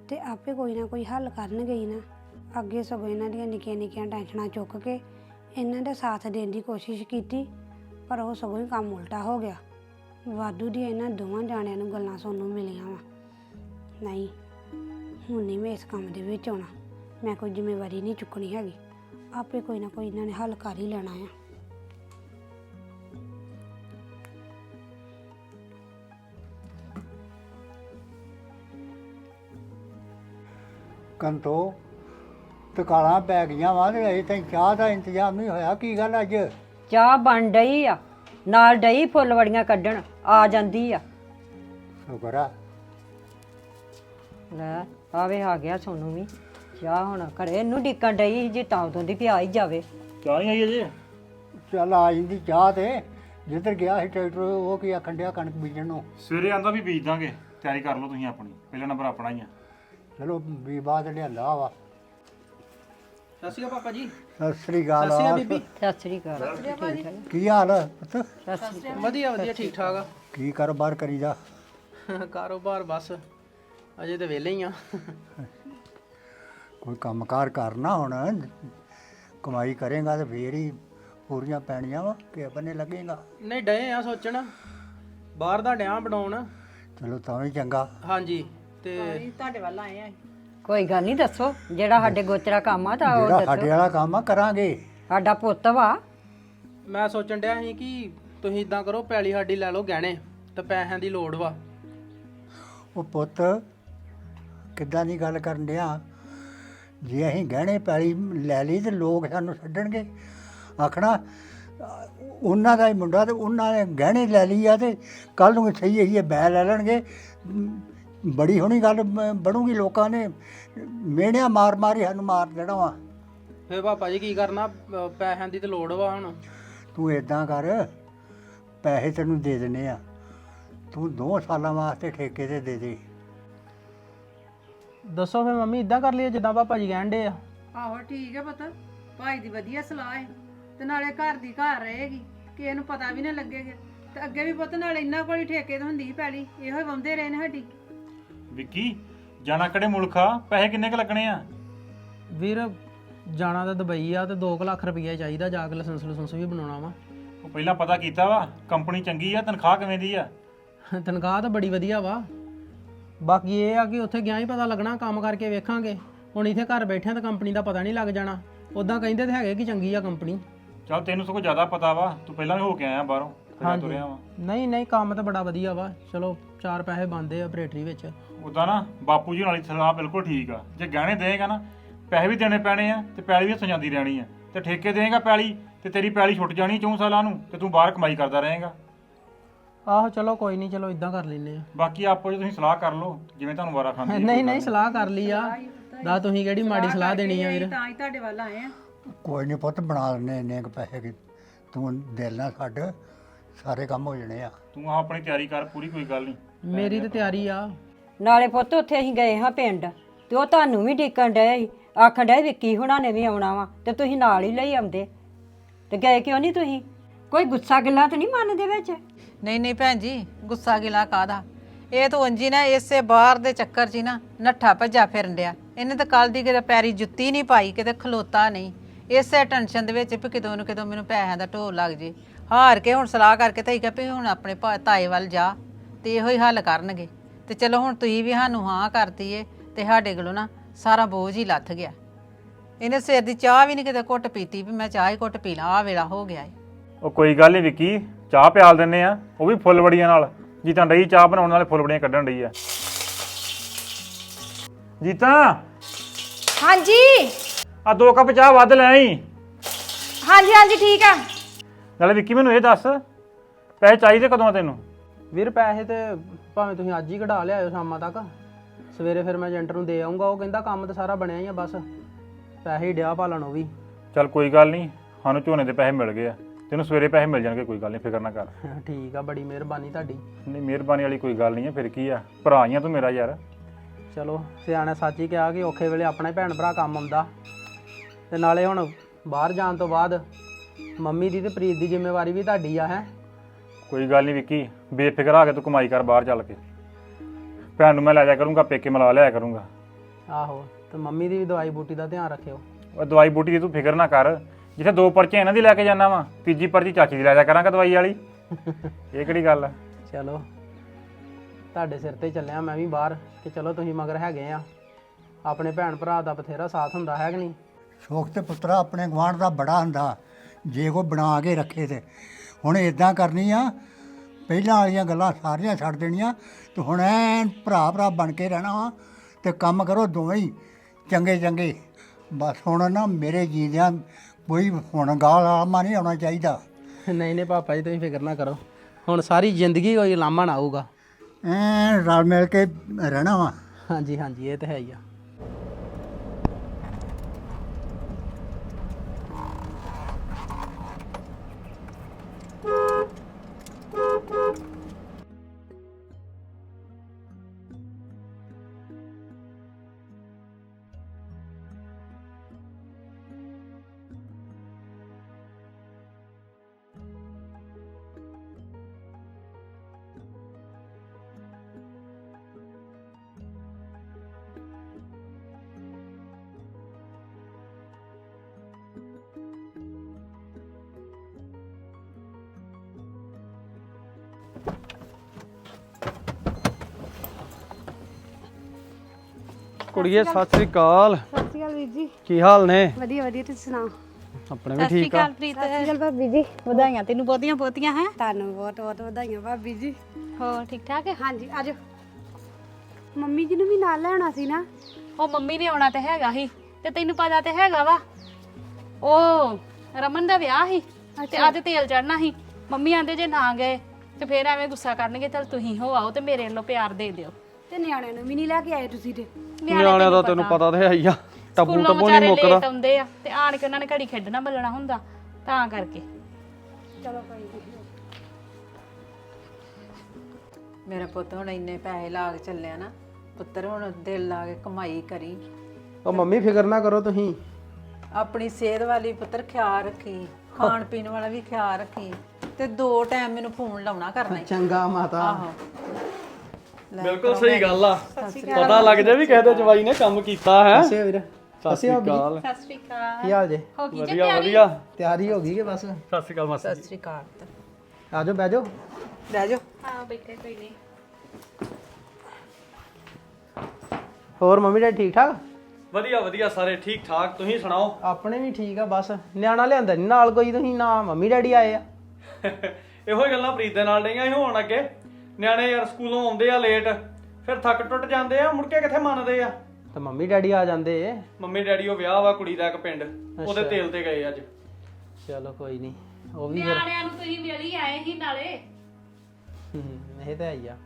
[SPEAKER 10] ਤੇ ਆਪੇ ਕੋਈ ਨਾ ਕੋਈ ਹੱਲ ਕਰਨਗੇ ਹੀ ਨਾ। ਅੱਗੇ ਸਗੋਂ ਇਹਨਾਂ ਦੀਆਂ ਨਿੱਕੀਆਂ ਨਿੱਕੀਆਂ ਟੈਨਸ਼ਨਾਂ ਚੁੱਕ ਕੇ ਇਹਨਾਂ ਦਾ ਸਾਥ ਦੇਣ ਦੀ ਕੋਸ਼ਿਸ਼ ਕੀਤੀ, ਪਰ ਉਹ ਸਗੋਂ ਹੀ ਕੰਮ ਉਲਟਾ ਹੋ ਗਿਆ। ਵਾਧੂ ਦੀਆਂ ਇਹਨਾਂ ਦੋਵਾਂ ਜਾਣਿਆਂ ਨੂੰ ਗੱਲਾਂ ਸੁਣਨ ਨੂੰ ਮਿਲੀਆਂ ਵਾ। ਨਹੀਂ ਹੁਣ ਨਹੀਂ ਮੈਂ ਇਸ ਕੰਮ ਦੇ ਵਿੱਚ ਆਉਣਾ। ਮੈਂ ਕੋਈ ਜ਼ਿੰਮੇਵਾਰੀ ਨਹੀਂ ਚੁੱਕਣੀ ਹੈਗੀ। ਆਪੇ ਕੋਈ ਨਾ ਕੋਈ ਇਹਨਾਂ ਨੇ ਹੱਲ ਕਰ ਹੀ ਲੈਣਾ ਆ।
[SPEAKER 6] ਕੰਤੋ ਤਕਾਲਾਂ ਪੈ ਗਈਆਂ ਵਾਂ ਤੇ ਅਜੇ ਤਾਈਂ ਚਾਹ ਦਾ ਇੰਤਜ਼ਾਮ ਨਹੀਂ ਹੋਇਆ। ਕੀ ਗੱਲ ਅੱਜ?
[SPEAKER 2] ਚਾਹ ਬਣ ਡਈ ਆ। ਨਾਲ ਡਈ ਫੁੱਲਵੜੀਆਂ ਕੱਢਣ ਆ ਜਾਂਦੀ ਆ।
[SPEAKER 6] ਸ਼ੁਕਰ ਆ।
[SPEAKER 2] ਲੈ ਆਵੇ ਆ ਗਿਆ ਸੋਨੂੰ ਵੀ। ਚਾਹ ਹੁਣ ਘਰੇ ਇਹਨੂੰ ਡਿੱਕਣ ਡਈ ਸੀ ਜੀ ਤਾਂ ਉਦੋਂ ਦੀ ਪਿਆ ਹੀ ਜਾਵੇ।
[SPEAKER 5] ਚਾਹ ਹੀ ਆਈ ਅਜੇ?
[SPEAKER 6] ਚੱਲ ਆ ਜਾਂਦੀ ਚਾਹ ਤੇ। ਜਿੱਧਰ ਗਿਆ ਸੀ ਟਰੈਕਟਰ ਉਹ ਕੀ ਆਖਣ ਡਿਆ ਕਣਕ ਬੀਜਣ ਨੂੰ?
[SPEAKER 11] ਸਵੇਰੇ ਆਂਦਾ ਵੀ ਬੀਜ ਦਾਂਗੇ। ਤਿਆਰੀ ਕਰ ਲਓ ਤੁਸੀਂ ਆਪਣੀ। ਪਹਿਲਾ ਨੰਬਰ ਆਪਣਾ ਹੀ ਆ।
[SPEAKER 6] ਚਲੋ ਵੀ ਬਾਅਦ ਲਿਆਂਦਾ ਵਾ।
[SPEAKER 9] ਸਤਿ ਸ਼੍ਰੀ ਅਕਾਲ ਪਾਪਾ ਜੀ।
[SPEAKER 6] ਸਤਿ ਸ੍ਰੀ ਅਕਾਲ।
[SPEAKER 9] ਸਤਿ ਸ਼੍ਰੀ ਅਕਾਲ
[SPEAKER 6] ਆ।
[SPEAKER 9] ਬੀਬੀ।
[SPEAKER 2] ਸਤਿ ਸ੍ਰੀ ਅਕਾਲ।
[SPEAKER 6] ਕੀ ਹਾਲ ਹੈ ਪੁੱਤ?
[SPEAKER 9] ਵਧੀਆ ਵਧੀਆ ਠੀਕ ਠਾਕ ਆ।
[SPEAKER 6] ਕੀ ਕਾਰੋਬਾਰ ਕਰੀਦਾ
[SPEAKER 9] ਕਾਰੋਬਾਰ ਬਸ ਅਜੇ ਤੇ ਵਿਹਲੇ ਹੀ ਆ।
[SPEAKER 6] ਕੋਈ ਕੰਮਕਾਰ ਕਰਨਾ ਹੁਣ ਕਮਾਈ ਕਰੇਗਾ ਤੇ ਫੇਰ ਹੀ ਪੂਰੀਆਂ ਪੈਣੀਆਂ ਵਾ ਕਿ ਬੰਨੇ ਲੱਗੇਗਾ।
[SPEAKER 9] ਨਹੀਂ ਡਏ ਆ ਸੋਚਣ। ਬਾਹਰ ਦਾ ਡਿਆਂ ਬਣਾਉਣ
[SPEAKER 6] ਚਲੋ ਤਾਂ ਵੀ ਚੰਗਾ।
[SPEAKER 9] ਹਾਂਜੀ ਤੇ
[SPEAKER 8] ਤੁਹਾਡੇ ਵੱਲ ਆਏ ਆ।
[SPEAKER 2] ਕੋਈ ਗੱਲ ਨਹੀਂ ਦੱਸੋ। ਜਿਹੜਾ ਸਾਡੇ ਗੋਚਰਾ ਕੰਮ ਆ ਤਾਂ ਉਹ
[SPEAKER 6] ਜਿਹੜਾ
[SPEAKER 2] ਦੱਸੋ।
[SPEAKER 6] ਸਾਡੇ ਵਾਲਾ ਕੰਮ ਆ ਕਰਾਂਗੇ।
[SPEAKER 2] ਸਾਡਾ ਪੁੱਤ ਵਾ।
[SPEAKER 9] ਮੈਂ ਸੋਚਣ ਡਿਆ ਸੀ ਕਿ ਤੁਸੀਂ ਇਦਾਂ ਕਰੋ ਪੈਲੀ ਸਾਡੀ ਲੈ ਲਓ ਗਹਿਣੇ ਤੇ ਪੈਸਿਆਂ ਦੀ ਲੋੜ ਵਾ।
[SPEAKER 6] ਉਹ ਪੁੱਤ ਕਿੱਦਾਂ ਦੀ ਗੱਲ ਕਰਨ ਡਿਆ? ਜੇ ਅਸੀਂ ਗਹਿਣੇ ਪੈਲੀ ਲੈ ਲਈ ਤੇ ਲੋਕ ਸਾਨੂੰ ਛੱਡਣਗੇ। ਆਖਣਾ ਅਹ, ਉਹਨਾਂ ਦਾ ਹੀ ਮੁੰਡਾ ਤੇ ਉਹਨਾਂ ਨੇ ਗਹਿਣੇ ਲੈ ਲਈ ਆ ਤੇ ਕੱਲ ਨੂੰ ਸਹੀ ਇਹੀ ਬੈ ਲੈ ਲੈਣਗੇ। ਅਮ, ਬੜੀ ਹੋਣੀ ਗੱਲ ਬ- ਬਣੂਗੀ ਲੋਕਾਂ ਨੇ। ਮਿਹਣਿਆਂ ਮਾਰ ਮਾਰ ਸਾਨੂੰ ਮਾਰ ਦੇਣਾ ਵਾ।
[SPEAKER 9] ਫੇ ਪਾਪਾ ਜੀ ਕੀ ਕਰਨਾ ਅਹ ਪੈਸਿਆਂ ਦੀ ਤੇ ਲੋੜ ਵਾ ਹੁਣ।
[SPEAKER 6] ਤੂੰ ਇਦਾਂ ਕਰ ਪੈਸੇ ਤੈਨੂੰ ਦੇ ਦਿੰਨੇ ਆ। ਤੂੰ ਦੋ ਸਾਲਾਂ ਵਾਸਤੇ ਠੇਕੇ ਤੇ ਦੇ ਦੇ।
[SPEAKER 9] ਦੱਸੋ ਫੇ ਮੰਮੀ ਇਦਾਂ ਕਰ ਲਈਏ ਜਿੱਦਾਂ ਪਾਪਾ ਜੀ ਕਹਿਣ ਡੇ ਆ।
[SPEAKER 8] ਆਹੋ ਠੀਕ ਹੈ ਪੁੱਤ। ਭਾਈ ਦੀ ਵਧੀਆ ਸਲਾਹ ਹੈ ਤੇ ਨਾਲੇ ਘਰ ਦੀ ਘਰ ਰਹੇਗੀ। ਕਿਸੇ ਨੂੰ ਪਤਾ ਵੀ ਨਾ ਲੱਗੇਗਾ। ਤੇ ਅੱਗੇ ਵੀ ਪੁੱਤ ਨਾਲੇ ਇੰਨਾ ਕੋਲ ਹੀ ਠੇਕੇ ਤੇ ਹੁੰਦੀ ਸੀ ਪੈਲੀ। ਇਹੋ ਹੀ ਵੰਦੇ ਰਹੇ ਨੇ ਸਾਡੀ।
[SPEAKER 11] ਵਿੱਕੀ ਜਾਣਾ ਕਿਹੜੇ ਮੁਲਕ ਆ? ਪੈਸੇ ਕਿੰਨੇ ਕ ਲੱਗਣੇ ਆ?
[SPEAKER 9] ਵੀਰ ਜਾਣਾ ਤਾਂ ਦੁਬਈ ਆ ਤੇ 2 ਲੱਖ ਰੁਪਈਆ ਚਾਹੀਦਾ ਜਾ ਕੇ ਲਾਇਸੈਂਸ ਲਾਇਸੈਂਸ ਵੀ ਬਣਾਉਣਾ ਵਾ।
[SPEAKER 11] ਉਹ ਪਹਿਲਾਂ ਪਤਾ ਕੀਤਾ ਵਾ ਕੰਪਨੀ ਚੰਗੀ ਆ ਤਨਖਾਹ ਕਿਵੇਂ ਦੀ ਆ?
[SPEAKER 9] ਤਨਖਾਹ ਤਾਂ ਬੜੀ ਵਧੀਆ ਵਾ। ਬਾਕੀ ਇਹ ਆ ਕਿ ਉੱਥੇ ਗਿਆ ਹੀ ਪਤਾ ਲੱਗਣਾ ਕੰਮ ਕਰਕੇ ਵੇਖਾਂਗੇ। ਹੁਣ ਇੱਥੇ ਘਰ ਬੈਠਿਆਂ ਤਾਂ ਕੰਪਨੀ ਦਾ ਪਤਾ ਨਹੀਂ ਲੱਗ ਜਾਣਾ। ਉਦਾਂ ਕਹਿੰਦੇ ਤੇ ਹੈਗੇ ਕਿ ਚੰਗੀ ਆ ਕੰਪਨੀ।
[SPEAKER 11] ਚਲ ਤੈਨੂੰ ਸਗੋਂ ਜ਼ਿਆਦਾ ਪਤਾ ਵਾ ਤੂੰ ਪਹਿਲਾਂ ਵੀ ਹੋ ਕੇ ਆਇਆ ਬਾਹਰੋਂ। ਤੁਰਿਆ ਵਾ?
[SPEAKER 9] ਨਹੀਂ ਨਹੀਂ ਕੰਮ ਤਾਂ ਬੜਾ ਵਧੀਆ ਵਾ। ਚਲੋ ਚਾਰ ਪੈਸੇ ਬਣਦੇ ਆ ਆਪਰੇਟਰੀ ਵਿੱਚ।
[SPEAKER 11] ਉਦਾਂ ਨਾ ਬਾਪੂ ਜੀ ਵਾਲੀ ਸਲਾਹ ਬਿਲਕੁਲ ਠੀਕ ਆ। ਜੇ ਗਹਿਣੇ ਦੇਏਗਾ ਨਾ ਪੈਸੇ ਵੀ ਦੇਣੇ ਪੈਣੇ ਆ ਤੇ ਪੈਲੀ ਵੀ ਹੱਥੋਂ ਜਾਂਦੀ ਰਹਿਣੀ ਆ। ਤੇ ਠੇਕੇ ਦੇਏਗਾ ਪੈਲੀ ਤੇ ਤੇਰੀ ਪੈਲੀ ਛੁੱਟ ਜਾਣੀ ਚੌਂ ਸਾਲਾਂ ਨੂੰ ਤੇ ਤੂੰ ਬਾਹਰ ਕਮਾਈ ਕਰਦਾ ਰਹੇਗਾ।
[SPEAKER 9] ਆਹੋ ਚਲੋ ਕੋਈ ਨਹੀਂ ਚਲੋ ਇਦਾਂ ਕਰ ਲੈਨੇ ਆ।
[SPEAKER 11] ਬਾਕੀ ਆਪੋ ਜੇ ਤੁਸੀਂ ਸਲਾਹ ਕਰ ਲਓ ਜਿਵੇਂ ਤੁਹਾਨੂੰ ਵਾਰਾ ਖਾਂਦੀ
[SPEAKER 9] ਨਹੀਂ ਨਹੀਂ ਸਲਾਹ ਕਰ ਲਈ ਆ। ਦਾ ਤੁਸੀਂ ਕਿਹੜੀ ਮਾੜੀ ਸਲਾਹ ਦੇਣੀ ਆ ਵੀਰ?
[SPEAKER 8] ਤਾਂ ਹੀ ਤੁਹਾਡੇ ਵੱਲ ਆਏ ਆ।
[SPEAKER 6] ਕੋਈ ਨਹੀਂ ਪੁੱਤ ਬਣਾ ਲੈਣੇ ਇੰਨੇ ਕੁ ਪੈਸੇ ਕਿ ਤੂੰ ਦਿਲ ਨਾਲ ਛੱਡ। ਸਾਰੇ ਕੰਮ ਹੋ ਜਾਣੇ ਆ।
[SPEAKER 11] ਤੂੰ ਆਹ ਆਪਣੀ ਤਿਆਰੀ ਕਰ ਪੂਰੀ ਕੋਈ ਗੱਲ ਨਹੀਂ।
[SPEAKER 9] ਮੇਰੀ ਤਾਂ ਤਿਆਰੀ ਆ।
[SPEAKER 2] ਨਾਲੇ ਪੁੱਤ ਉੱਥੇ ਅਸੀਂ ਗਏ ਹਾਂ ਪਿੰਡ ਤੇ ਉਹ ਤੁਹਾਨੂੰ ਵੀ ਡੀਕਣ ਡਏ ਸੀ। ਆਖਣ ਡਏ ਵਿੱਕੀ ਹੁਣਾਂ ਨੇ ਵੀ ਆਉਣਾ ਵਾ ਤੇ ਤੁਸੀਂ ਨਾਲ ਹੀ ਲਈ ਆਉਂਦੇ। ਤੇ ਗਏ ਕਿਉਂ ਨਹੀਂ ਤੁਸੀਂ? ਕੋਈ ਗੁੱਸਾ ਗਿੱਲਾ ਤਾਂ ਨਹੀਂ ਮਨ ਦੇ ਵਿੱਚ?
[SPEAKER 8] ਨਹੀਂ ਨਹੀਂ ਭੈਣ ਜੀ ਗੁੱਸਾ ਗਿਲਾ ਕਾਦਾ ਇਹ ਤਾਂ ਉਂਜੀ ਨਾ ਇਸੇ ਬਾਹਰ ਦੇ ਚੱਕਰ 'ਚ ਹੀ ਨਾ ਨੱਠਾ ਭੱਜਾ ਫਿਰਨ ਡਿਆ। ਇਹਨੇ ਤਾਂ ਕੱਲ ਦੀ ਕਿਤੇ ਪੈਰੀ ਜੁੱਤੀ ਨਹੀਂ ਪਾਈ ਕਿਤੇ ਖਲੋਤਾ ਨਹੀਂ। ਇਸੇ ਟੈਨਸ਼ਨ ਦੇ ਵਿੱਚ ਵੀ ਕਿਦੋਂ ਨੂੰ ਕਿਦੋਂ ਮੈਨੂੰ ਪੈਸਿਆਂ ਦਾ ਢੋਲ ਲੱਗ ਜੇ। ਹਾਰ ਕੇ ਹੁਣ ਸਲਾਹ ਕਰਕੇ ਤਾਂ ਹੀ ਕਿਹਾ ਵੀ ਹੁਣ ਆਪਣੇ ਭਾ- ਤਾਏ ਵੱਲ ਜਾ ਤੇ ਇਹੋ ਹੀ ਹੱਲ ਕਰਨਗੇ। ਤੇ ਚਲੋ ਹੁਣ ਤੁਸੀਂ ਵੀ ਸਾਨੂੰ ਹਾਂ ਕਰਤੀ ਏ ਤੇ ਸਾਡੇ ਕੋਲੋਂ ਨਾ ਸਾਰਾ ਬੋਝ ਹੀ ਲੱਥ ਗਿਆ। ਇਹਨੇ ਸਿਰ ਦੀ ਚਾਹ ਵੀ ਨਹੀਂ ਕਿਤੇ ਘੁੱਟ ਪੀਤੀ ਵੀ ਮੈਂ ਚਾਹ ਹੀ ਘੁੱਟ ਪੀ ਲਾਂ ਆ ਵੇਲਾ ਹੋ ਗਿਆ ਏ।
[SPEAKER 11] ਉਹ ਕੋਈ ਗੱਲ ਨਹੀਂ ਵਿੱਕੀ ਚਾਹ ਪਿਆਲ ਦਿੰਨੇ ਆ ਉਹ ਵੀ ਫੁੱਲ ਬੜੀਆਂ ਨਾਲ। ਜੀਤਾਂ ਡਈ ਚਾਹ ਬਣਾਉਣ ਵਾਲੇ ਫੁੱਲ ਬੜੀਆਂ ਕੱਢਣ ਡਈ ਆ। ਜੀਤਾ!
[SPEAKER 1] ਹਾਂਜੀ।
[SPEAKER 11] ਆ ਦੋ ਕੱਪ ਚਾਹ ਵੱਧ ਲੈ ਆਈ।
[SPEAKER 1] ਹਾਂਜੀ ਹਾਂਜੀ ਠੀਕ ਆ।
[SPEAKER 11] ਨਾਲੇ ਵਿੱਕੀ ਮੈਨੂੰ ਇਹ ਦੱਸ ਪੈਸੇ ਚਾਹੀਦੇ ਕਦੋਂ ਆ ਤੈਨੂੰ?
[SPEAKER 9] ਵੀਰ ਪੈਸੇ ਤੇ ਭਾਵੇਂ ਤੁਸੀਂ ਅੱਜ ਹੀ ਕਢਾ ਲਿਆਇਓ ਸ਼ਾਮਾਂ ਤੱਕ। ਸਵੇਰੇ ਫਿਰ ਮੈਂ ਏਜੰਟ ਨੂੰ ਦੇ ਆਉਂਗਾ ਉਹ ਕਹਿੰਦਾ ਕੰਮ ਤਾਂ ਸਾਰਾ ਬਣਿਆ ਹੀ ਆ ਬਸ। ਪੈਸੇ ਹੀ ਡਿਆ ਭਾਲਣ ਉਹ ਵੀ।
[SPEAKER 11] ਚੱਲ ਕੋਈ ਗੱਲ ਨਹੀਂ ਸਾਨੂੰ ਝੋਨੇ ਦੇ ਪੈਸੇ ਮਿਲ ਗਏ ਆ। ਤੈਨੂੰ ਸਵੇਰੇ ਪੈਸੇ ਮਿਲ ਜਾਣਗੇ ਕੋਈ ਗੱਲ ਨਹੀਂ ਫਿਕਰ ਨਾ ਕਰ।
[SPEAKER 9] ਠੀਕ ਆ ਬੜੀ ਮਿਹਰਬਾਨੀ ਤੁਹਾਡੀ।
[SPEAKER 11] ਨਹੀਂ ਮਿਹਰਬਾਨੀ ਵਾਲੀ ਕੋਈ ਗੱਲ ਨਹੀਂ ਹੈ ਫਿਰ ਕੀ ਆ? ਭਰਾ ਹੀ ਆ ਤੂੰ ਮੇਰਾ ਯਾਰ।
[SPEAKER 9] ਚਲੋ ਸਿਆਣੇ ਸੱਚ ਹੀ ਕਿਹਾ ਕਿ ਔਖੇ ਵੇਲੇ ਆਪਣਾ ਭੈਣ ਭਰਾ ਕੰਮ ਆਉਂਦਾ। ਤੇ ਨਾਲੇ ਹੁਣ ਬਾਹਰ ਜਾਣ ਤੋਂ ਬਾਅਦ ਮੰਮੀ ਦੀ ਤੇ ਪ੍ਰੀਤ ਦੀ ਜ਼ਿੰਮੇਵਾਰੀ ਵੀ ਤੁਹਾਡੀ ਆ ਹੈ?
[SPEAKER 11] ਕੋਈ ਗੱਲ ਨਹੀਂ ਵਿੱਕੀ ਬੇਫਿਕਰ ਆ ਕੇ ਤੂੰ ਕਮਾਈ ਕਰ ਬਾਹਰ ਚੱਲ ਕੇ। ਭੈਣ ਨੂੰ ਮੈਂ ਲੈ ਜਾ ਕਰੂੰਗਾ ਪੇਕੇ ਮਿਲਾ ਲਿਆ ਕਰੂੰਗਾ।
[SPEAKER 9] ਆਹੋ ਤੇ ਮੰਮੀ ਦੀ ਵੀ ਦਵਾਈ ਬੂਟੀ ਦਾ ਧਿਆਨ ਰੱਖਿਓ।
[SPEAKER 11] ਉਹ ਦਵਾਈ ਬੂਟੀ ਦੀ ਤੂੰ ਫਿਕਰ ਨਾ ਕਰ ਜਿੱਥੇ ਦੋ ਪਰਚੀਆਂ ਇਹਨਾਂ ਦੀ ਲੈ ਕੇ ਜਾਣਾ ਵਾ ਤੀਜੀ ਪਰਚੀ ਚਾਚੀ ਦੀ ਲੈ ਜਾ ਕਰਾਂਗਾ ਦਵਾਈ ਵਾਲੀ। ਇਹ ਕਿਹੜੀ ਗੱਲ ਆ?
[SPEAKER 9] ਚਲੋ ਤੁਹਾਡੇ ਸਿਰ ਤੇ ਚੱਲਿਆ ਮੈਂ ਵੀ ਬਾਹਰ ਕਿ ਚਲੋ ਤੁਸੀਂ ਮਗਰ ਹੈਗੇ ਆ। ਆਪਣੇ ਭੈਣ ਭਰਾ ਦਾ ਬਥੇਰਾ ਸਾਥ ਹੁੰਦਾ ਹੈ ਕਿ ਨਹੀਂ?
[SPEAKER 6] ਸ਼ੌਕ ਤੇ ਪੁੱਤਰਾ ਆਪਣੇ ਗਵਾਂਢ ਦਾ ਬੜਾ ਹੁੰਦਾ। ਜੇ ਕੋ ਬਣਾ ਕੇ ਰੱਖੇ ਤੇ। ਹੁਣ ਇਦਾਂ ਕਰਨੀ ਆ ਪਹਿਲਾਂ ਵਾਲੀਆਂ ਗੱਲਾਂ ਸਾਰੀਆਂ ਛੱਡ ਦੇਣੀਆਂ ਤੇ ਹੁਣ ਐਨ ਭਰਾ ਭਰਾ ਬਣ ਕੇ ਰਹਿਣਾ ਵਾ ਤੇ ਕੰਮ ਕਰੋ ਦੋਵੇਂ ਹੀ ਚੰਗੇ ਚੰਗੇ। ਬਸ ਹੁਣ ਨਾ ਮੇਰੇ ਜੀਦਿਆਂ ਕੋਈ ਹੁਣ ਗਾਲ ਆਲਮਾ ਨਹੀਂ ਆਉਣਾ ਚਾਹੀਦਾ।
[SPEAKER 9] ਨਹੀਂ ਨਹੀਂ ਪਾਪਾ ਜੀ ਤੁਸੀਂ ਫਿਕਰ ਨਾ ਕਰੋ। ਹੁਣ ਸਾਰੀ ਜ਼ਿੰਦਗੀ ਕੋਈ ਲਾਮਾ ਨਾ ਆਊਗਾ।
[SPEAKER 6] ਐਨ ਰਲ ਮਿਲ ਕੇ ਰਹਿਣਾ ਵਾ।
[SPEAKER 9] ਹਾਂਜੀ ਹਾਂਜੀ ਇਹ ਤਾਂ ਹੈ ਹੀ ਆ।
[SPEAKER 5] ਕੁੜੀਏ ਸਤਿ ਸ੍ਰੀ ਅਕਾਲ।
[SPEAKER 10] ਸਤਿ ਸ਼੍ਰੀ ਅਕਾਲ ਵੀਰ ਜੀ।
[SPEAKER 5] ਕੀ ਹਾਲ ਨੇ?
[SPEAKER 10] ਵਧੀਆ ਵਧੀਆ ਤੁਸੀਂ ਸੁਣਾਓ?
[SPEAKER 5] ਆਪਣੇ ਵੀ ਠੀਕ ਆ।
[SPEAKER 1] ਪ੍ਰੀਤ।
[SPEAKER 10] ਸਤਿ ਸ਼੍ਰੀ ਅਕਾਲ ਭਾਬੀ ਜੀ।
[SPEAKER 1] ਵਧਾਈਆਂ ਤੈਨੂੰ ਬਹੁਤੀਆਂ ਬਹੁਤੀਆਂ ਹੈ?
[SPEAKER 10] ਤੁਹਾਨੂੰ ਬਹੁਤ ਬਹੁਤ ਵਧਾਈਆਂ ਭਾਬੀ ਜੀ।
[SPEAKER 1] ਹੋਰ ਠੀਕ ਠਾਕ ਹੈ?
[SPEAKER 10] ਹਾਂਜੀ ਆਜੋ ਮੰਮੀ ਜੀ ਨੂੰ ਵੀ ਨਾਲ ਲੈਣਾ ਸੀ ਨਾ।
[SPEAKER 1] ਉਹ ਮੰਮੀ ਨੇ ਆਉਣਾ ਤੇ ਹੈਗਾ ਹੀ ਤੇ ਤੈਨੂੰ ਪਤਾ ਤੇ ਹੈਗਾ ਵਾ। ਉਹ ਰਮਨ ਦਾ ਵਿਆਹ ਸੀ ਤੇ ਅੱਜ ਤੇਲ ਚੜਨਾ ਸੀ। ਮੰਮੀ ਆਂਦੇ ਜੇ ਨਾ ਗਏ ਤੇ ਫੇਰ ਐਵੇਂ ਗੁੱਸਾ ਕਰਨਗੇ ਚਲ ਤੁਸੀਂ ਹੋ ਆਓ ਤੇ ਮੇਰੇ ਵੱਲੋਂ ਪਿਆਰ ਦੇ ਦਿਓ।
[SPEAKER 10] ਤੇ ਨਿਆਣਿਆਂ ਨੂੰ ਵੀ ਨਹੀਂ ਲੈ ਕੇ ਆਏ ਤੁਸੀਂ ਤੇ।
[SPEAKER 5] ਨਿਆਣਿਆਂ ਦਾ ਤੈਨੂੰ ਪਤਾ। ਤੇ ਹੈ ਹੀ ਆ ਟੱਬੂ ਟੱਬੂ ਨਹੀਂ ਮੁੱਕਦਾ।
[SPEAKER 1] ਆਉਂਦੇ ਆ ਤੇ ਆਣ ਕੇ ਉਹਨਾਂ ਨੇ ਘੜੀ ਖੇਡਣਾ ਬੱਲਣਾ ਹੁੰਦਾ ਤਾਂ ਕਰਕੇ।
[SPEAKER 10] ਚਲੋ ਕੋਈ ਨਹੀਂ
[SPEAKER 8] ਮੇਰਾ ਪੁੱਤ ਹੁਣ ਇੰਨੇ ਪੈਸੇ ਲਾ ਕੇ ਚੱਲਿਆ ਨਾ ਪੁੱਤਰ ਹੁਣ ਦਿਲ ਲਾ ਕੇ ਕਮਾਈ ਕਰੀ।
[SPEAKER 9] ਉਹ ਮੰਮੀ ਫਿਕਰ ਨਾ ਕਰੋ ਤੁਸੀਂ।
[SPEAKER 8] ਆਪਣੀ ਸਿਹਤ ਵਾਲੀ ਪੁੱਤਰ ਖਿਆਲ ਰੱਖੀ ਖਾਣ ਪੀਣ ਵਾਲਾ ਵੀ ਖਿਆਲ ਰੱਖੀ ਤੇ ਦੋ ਟਾਈਮ ਮੈਨੂੰ ਫੋਨ ਲਾਉਣਾ ਕਰਨਾ।
[SPEAKER 9] ਚੰਗਾ ਮਾਤਾ।
[SPEAKER 8] ਆਹੋ।
[SPEAKER 5] ਬਿਲਕੁਲ ਸਹੀ ਗੱਲ ਆ। ਪਤਾ ਲੱਗ ਜਾ ਵੀ ਕਹਦੇ ਜਵਾਈ ਨੇ ਕੰਮ ਕੀਤਾ ਹੈ।
[SPEAKER 9] ਸੇ ਵੀਰ।
[SPEAKER 5] ਸਤਿ ਸ੍ਰੀ ਅਕਾਲ।
[SPEAKER 1] ਸਤਿ ਸ਼੍ਰੀ ਅਕਾਲ।
[SPEAKER 9] ਕੀ ਹਾਲ ਜੇ?
[SPEAKER 1] ਹੋ ਗਈ ਜੇ
[SPEAKER 5] ਵਧੀਆ ਵਧੀਆ।
[SPEAKER 9] ਤਿਆਰੀ ਹੋ ਗਈ ਕਿ ਬਸ?
[SPEAKER 5] ਸਤਿ ਸ੍ਰੀ ਅਕਾਲ ਮਾਸੀ
[SPEAKER 8] ਸਤਿ ਸ੍ਰੀ ਅਕਾਲ ਪੁੱਤਰ।
[SPEAKER 9] ਆਜੋ ਬਹਿ ਜਾਓ।
[SPEAKER 8] ਬਹਿ ਜਾਓ।
[SPEAKER 1] ਹਾਂ ਬੈਠੇ ਕੋਈ ਨਹੀਂ।
[SPEAKER 9] ਹੋਰ ਮੰਮੀ ਡੈਡੀ ਠੀਕ ਠਾਕ?
[SPEAKER 5] ਵਧੀਆ ਵਧੀਆ ਸਾਰੇ ਠੀਕ ਠਾਕ। ਤੁਸੀਂ ਸੁਣਾਓ?
[SPEAKER 9] ਆਪਣੇ ਵੀ ਠੀਕ ਆ ਬਸ। ਨਿਆਣਾ ਲਿਆਂਦਾ ਨਹੀਂ ਨਾਲ ਕੋਈ ਤੁਸੀਂ ਨਾ ਮੰਮੀ ਡੈਡੀ ਆਏ ਆ।
[SPEAKER 5] ਇਹੋ ਹੀ ਗੱਲਾਂ ਪ੍ਰੀਤ ਦੇ ਨਾਲ ਡਈਆਂ ਸੀ ਹੋਣ ਅੱਗੇ। ਨਿਆਣੇ ਯਾਰ ਸਕੂਲੋਂ ਆਉਂਦੇ ਆ ਲੇਟ ਫਿਰ ਥੱਕ ਟੁੱਟ ਜਾਂਦੇ ਆ ਮੁੜ ਕੇ ਕਿੱਥੇ ਮੰਨਦੇ ਆ?
[SPEAKER 9] ਤੇ ਮੰਮੀ ਡੈਡੀ ਆ ਜਾਂਦੇ
[SPEAKER 5] ਮੰਮੀ ਡੈਡੀ ਉਹ ਵਿਆਹ ਵਾ ਕੁੜੀ ਦਾ ਇੱਕ ਪਿੰਡ ਉਹਦੇ ਤੇਲ ਤੇ ਗਏ ਅੱਜ।
[SPEAKER 9] ਚਲੋ ਕੋਈ ਨਹੀਂ ਉਹ ਵੀ ਫਿਰ
[SPEAKER 1] ਨਿਆਣਿਆਂ ਨੂੰ ਤੁਸੀਂ ਮਿਲ ਹੀ ਆਏ ਸੀ ਨਾਲੇ।
[SPEAKER 9] ਹਮ, ਇਹ ਤਾਂ ਹੈ ਹੀ ਆ।